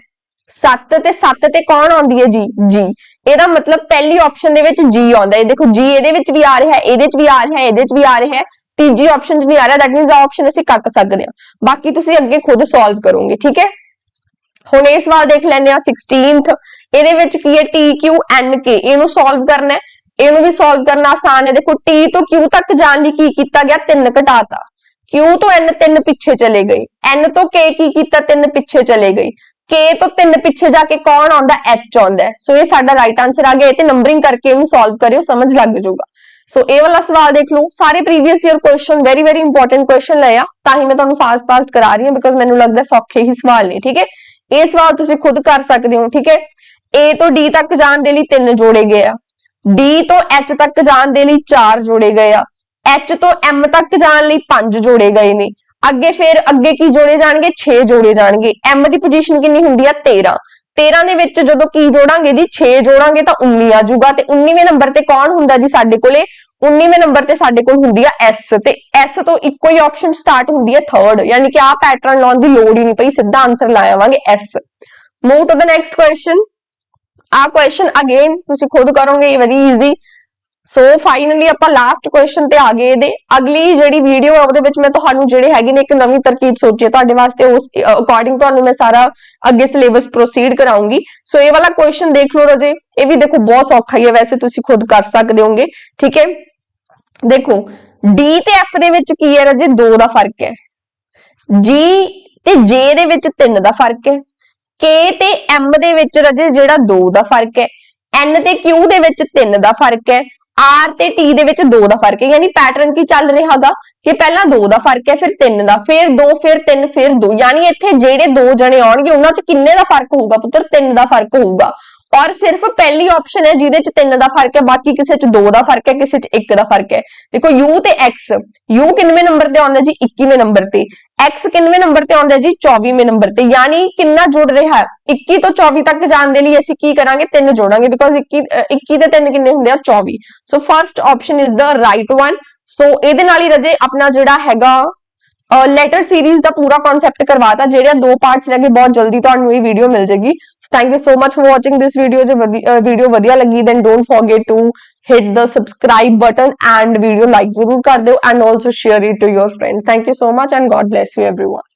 7 ਤੇ 7 ਤੇ ਕੌਣ ਆਉਂਦੀ ਹੈ ਜੀ? ਜੀ ਇਹਦਾ ਮਤਲਬ ਪਹਿਲੀ ਆਪਸ਼ਨ ਦੇ ਵਿੱਚ ਜੀ ਆਉਂਦਾ ਹੈ। ਦੇਖੋ ਜੀ ਇਹਦੇ ਵਿੱਚ ਵੀ ਆ ਰਿਹਾ ਹੈ ਇਹਦੇ ਵਿੱਚ ਵੀ ਆ ਰਿਹਾ ਹੈ ਇਹਦੇ ਵਿੱਚ ਵੀ ਆ ਰਿਹਾ। ਹੈ ਤੀਜੀ ਆਪਸ਼ਨ 'ਚ ਨਹੀਂ ਆ ਰਿਹਾ ਦੈਟ ਮੀਨਸ ਆ ਆਪਸ਼ਨ ਅਸੀਂ ਕੱਟ ਸਕਦੇ ਹਾਂ। ਬਾਕੀ ਤੁਸੀਂ ਅੱਗੇ ਖੁਦ ਸੋਲਵ ਕਰੋਗੇ, ਠੀਕ ਹੈ? ਹੁਣ ਇਹ ਸਵਾਲ ਦੇਖ ਲੈਂਦੇ ਆ 16th ਇਹਦੇ ਵਿੱਚ ਕੀ ਹੈ? ਟੀ ਕਿਊ ਐਨ ਕੇ ਇਹਨੂੰ ਸੋਲਵ ਕਰਨਾ ਹੈ। ਇਹਨੂੰ ਵੀ ਸੋਲਵ ਕਰਨਾ ਆਸਾਨ ਹੈ। ਦੇਖੋ ਟੀ ਤੋਂ ਕਿਊ ਤੱਕ ਜਾਣ ਲਈ ਕੀ ਕੀਤਾ ਗਿਆ? 3 ਘਟਾਤਾ। Q ਤੋਂ N ਤਿੰਨ ਪਿੱਛੇ ਚਲੇ ਗਏ N ਤੋਂ K ਕੀ ਕੀਤਾ? ਤਿੰਨ ਪਿੱਛੇ ਚਲੇ ਗਏ K ਤੋਂ ਤਿੰਨ ਪਿੱਛੇ ਜਾ ਕੇ ਕੌਣ ਆਉਂਦਾ? H ਆਉਂਦਾ ਸੋ ਇਹ ਸਾਡਾ ਰਾਈਟ ਆਨਸਰ ਆ ਗਿਆ। ਇਹ ਤੇ ਨੰਬਰਿੰਗ ਕਰਕੇ ਇਹਨੂੰ ਸੋਲਵ ਕਰਿਓ, ਸਮਝ ਲੱਗ ਜਾਊਗਾ। ਸੋ ਇਹ ਵਾਲਾ ਸਵਾਲ ਦੇਖ ਲਓ। ਸਾਰੇ previous year question very very important question ਲਏ ਆ। ਤਾਂ ਹੀ ਮੈਂ ਤੁਹਾਨੂੰ ਫਾਸਟ ਫਾਸਟ ਕਰਾ ਰਹੀ ਹਾਂ ਬਿਕੋਜ਼ ਮੈਨੂੰ ਲੱਗਦਾ ਸੌਖੇ ਹੀ ਸਵਾਲ ਨੇ, ਠੀਕ ਹੈ? ਇਹ ਸਵਾਲ ਤੁਸੀਂ ਖੁਦ ਕਰ ਸਕਦੇ ਹੋ, ਠੀਕ ਹੈ? A ਤੋਂ D ਤੱਕ ਜਾਣ ਦੇ ਲਈ ਤਿੰਨ ਜੋੜੇ ਗਏ ਆ। D ਤੋਂ H ਤੱਕ ਜਾਣ ਦੇ ਲਈ ਚਾਰ ਜੋੜੇ ਗਏ ਆ। H ਤੋਂ M ਤੱਕ ਜਾਣ ਲਈ ਪੰਜ ਜੋੜੇ ਗਏ ਨੇ। ਅੱਗੇ ਫਿਰ ਅੱਗੇ ਕੀ ਜੋੜੇ ਜਾਣਗੇ? 6 ਜੋੜੇ ਜਾਣਗੇ। M ਦੀ ਪੋਜੀਸ਼ਨ ਕਿੰਨੀ ਹੁੰਦੀ ਆ? 13 13 ਦੇ ਵਿੱਚ ਜਦੋਂ ਕੀ ਜੋੜਾਂਗੇ ਜੀ? 6 ਜੋੜਾਂਗੇ ਤਾਂ 19 ਆ ਜਾਊਗਾ। ਤੇ 19ਵੇਂ ਨੰਬਰ ਤੇ ਕੌਣ ਹੁੰਦਾ ਜੀ ਸਾਡੇ ਕੋਲੇ? 19ਵੇਂ ਨੰਬਰ ਤੇ ਸਾਡੇ ਕੋਲ ਹੁੰਦੀ ਆ S ਤੇ S ਤੋਂ ਇੱਕੋ ਹੀ ਆਪਸ਼ਨ ਸਟਾਰਟ ਹੁੰਦੀ ਹੈ ਥਰਡ ਯਾਨੀ ਕਿ ਆਹ ਪੈਟਰਨ ਲਾਉਣ ਦੀ ਲੋੜ ਹੀ ਨਹੀਂ ਪਈ। ਸਿੱਧਾ ਆਨਸਰ ਲਾਇਆਵਾਂਗੇ S move to the next question ਆ ਕੁਐਸਚਨ ਅਗੇਨ ਤੁਸੀਂ ਖੁਦ ਕਰੋਗੇ ਵੈਰੀ ਈਜ਼ੀ ਸੋ ਫਾਈਨਲੀ ਆਪਾਂ ਲਾਸਟ ਕੁਐਸਚਨ ਤੇ ਆ ਗਏ ਇਹਦੇ। ਅਗਲੀ ਜਿਹੜੀ ਵੀਡੀਓ ਆ, ਉਹਦੇ ਵਿੱਚ ਮੈਂ ਤੁਹਾਨੂੰ ਜਿਹੜੇ ਹੈਗੇ ਨੇ ਇੱਕ ਨਵੀਂ ਤਰਕੀਬ ਸੋਚੀ ਤੁਹਾਡੇ ਵਾਸਤੇ ਉਸ ਅਕੋਰਡਿੰਗ ਤੁਹਾਨੂੰ ਮੈਂ ਸਾਰਾ ਅੱਗੇ ਸਿਲੇਬਸ ਪ੍ਰੋਸੀਡ ਕਰਾਉਂਗੀ। ਸੋ ਇਹ ਵਾਲਾ ਕੁਐਸਚਨ ਦੇਖ ਲਓ ਰਜੇ। ਇਹ ਵੀ ਦੇਖੋ ਬਹੁਤ ਸੌਖਾ ਹੀ ਹੈ, ਵੈਸੇ ਤੁਸੀਂ ਖੁਦ ਕਰ ਸਕਦੇ ਹੋਗੇ ਠੀਕ ਹੈ? ਦੇਖੋ, D ਤੇ F ਦੇ ਵਿੱਚ ਕੀ ਹੈ ਰਜੇ? 2 ਦਾ ਫ਼ਰਕ ਹੈ। G ਤੇ J ਦੇ ਵਿੱਚ 3 ਦਾ ਫ਼ਰਕ ਹੈ। K ਤੇ M ਦੇ ਵਿੱਚ ਰਜੇ ਜਿਹੜਾ 2 ਦਾ ਫ਼ਰਕ ਹੈ। N ਤੇ Q ਦੇ ਵਿੱਚ 3 ਦਾ ਫ਼ਰਕ ਹੈ। R ਤੇ T ਦੇ ਵਿੱਚ 2 ਦਾ ਫ਼ਰਕ ਹੈ, ਯਾਨੀ ਪੈਟਰਨ ਕੀ ਚੱਲ ਰਿਹਾਗਾ ਕਿ ਪਹਿਲਾਂ 2 ਦਾ ਫ਼ਰਕ ਹੈ, ਫਿਰ 3 ਦਾ, ਫਿਰ 2 ਫਿਰ 3 ਫਿਰ 2 ਯਾਨੀ ਇੱਥੇ ਜਿਹੜੇ ਦੋ ਜਣੇ ਆਉਣਗੇ, ਉਹਨਾਂ 'ਚ ਕਿੰਨੇ ਦਾ ਫ਼ਰਕ ਹੋਊਗਾ ਪੁੱਤਰ? 3 ਦਾ ਫ਼ਰਕ ਹੋਊਗਾ। ਔਰ ਸਿਰਫ ਪਹਿਲੀ ਆਪਸ਼ਨ ਹੈ, ਜਿਹਦੇ 'ਚ 3 ਦਾ ਫ਼ਰਕ ਹੈ, ਬਾਕੀ ਕਿਸੇ 'ਚ 2 ਦਾ ਫ਼ਰਕ ਹੈ, ਕਿਸੇ 'ਚ 1 ਦਾ ਫ਼ਰਕ ਹੈ। ਦੇਖੋ, U ਤੇ X, U ਕਿੰਨਵੇਂ ਨੰਬਰ ਤੇ ਆਉਂਦਾ ਜੀ? 21ਵੇਂ ਨੰਬਰ ਤੇ। X ਕਿੰਨਵੇਂ ਨੰਬਰ ਤੇ ਆਉਂਦਾ ਜੀ? 24ਵੇਂ ਨੰਬਰ ਤੇ। ਯਾਨੀ ਕਿੰਨਾ ਜੁੜ ਰਿਹਾ? ਹੈ 21 ਤੋਂ 24 ਤੱਕ ਜਾਣ ਦੇ ਲਈ ਅਸੀਂ ਕੀ ਕਰਾਂਗੇ? 3 ਜੋੜਾਂਗੇ ਬਿਕੋਜ਼ 21 21 ਤੇ 3 ਕਿੰਨੇ ਹੁੰਦੇ ਆ? 24 so first option is the right one so ਇਹਦੇ ਨਾਲ ਹੀ ਰਜੇ ਆਪਣਾ ਜਿਹੜਾ ਹੈਗਾ ਲੈਟਰ ਸੀਰੀਜ਼ ਦਾ ਪੂਰਾ ਕਨਸੈਪਟ ਕਰਵਾਤਾ ਜਿਹੜੇ ਦੋ ਪਾਰਟਸ ਰਹਿ ਗਏ। ਬਹੁਤ ਜਲਦੀ ਤੁਹਾਨੂੰ ਇਹ ਵੀਡੀਓ ਮਿਲ ਜੇਗੀ thank you so much for watching this video ਜੇ ਵੀਡੀਓ ਵਧੀਆ ਲੱਗੀ then don't forget to hit the subscribe button and video like zarur kar do and also share it to your friends. Thank you so much and god bless you everyone.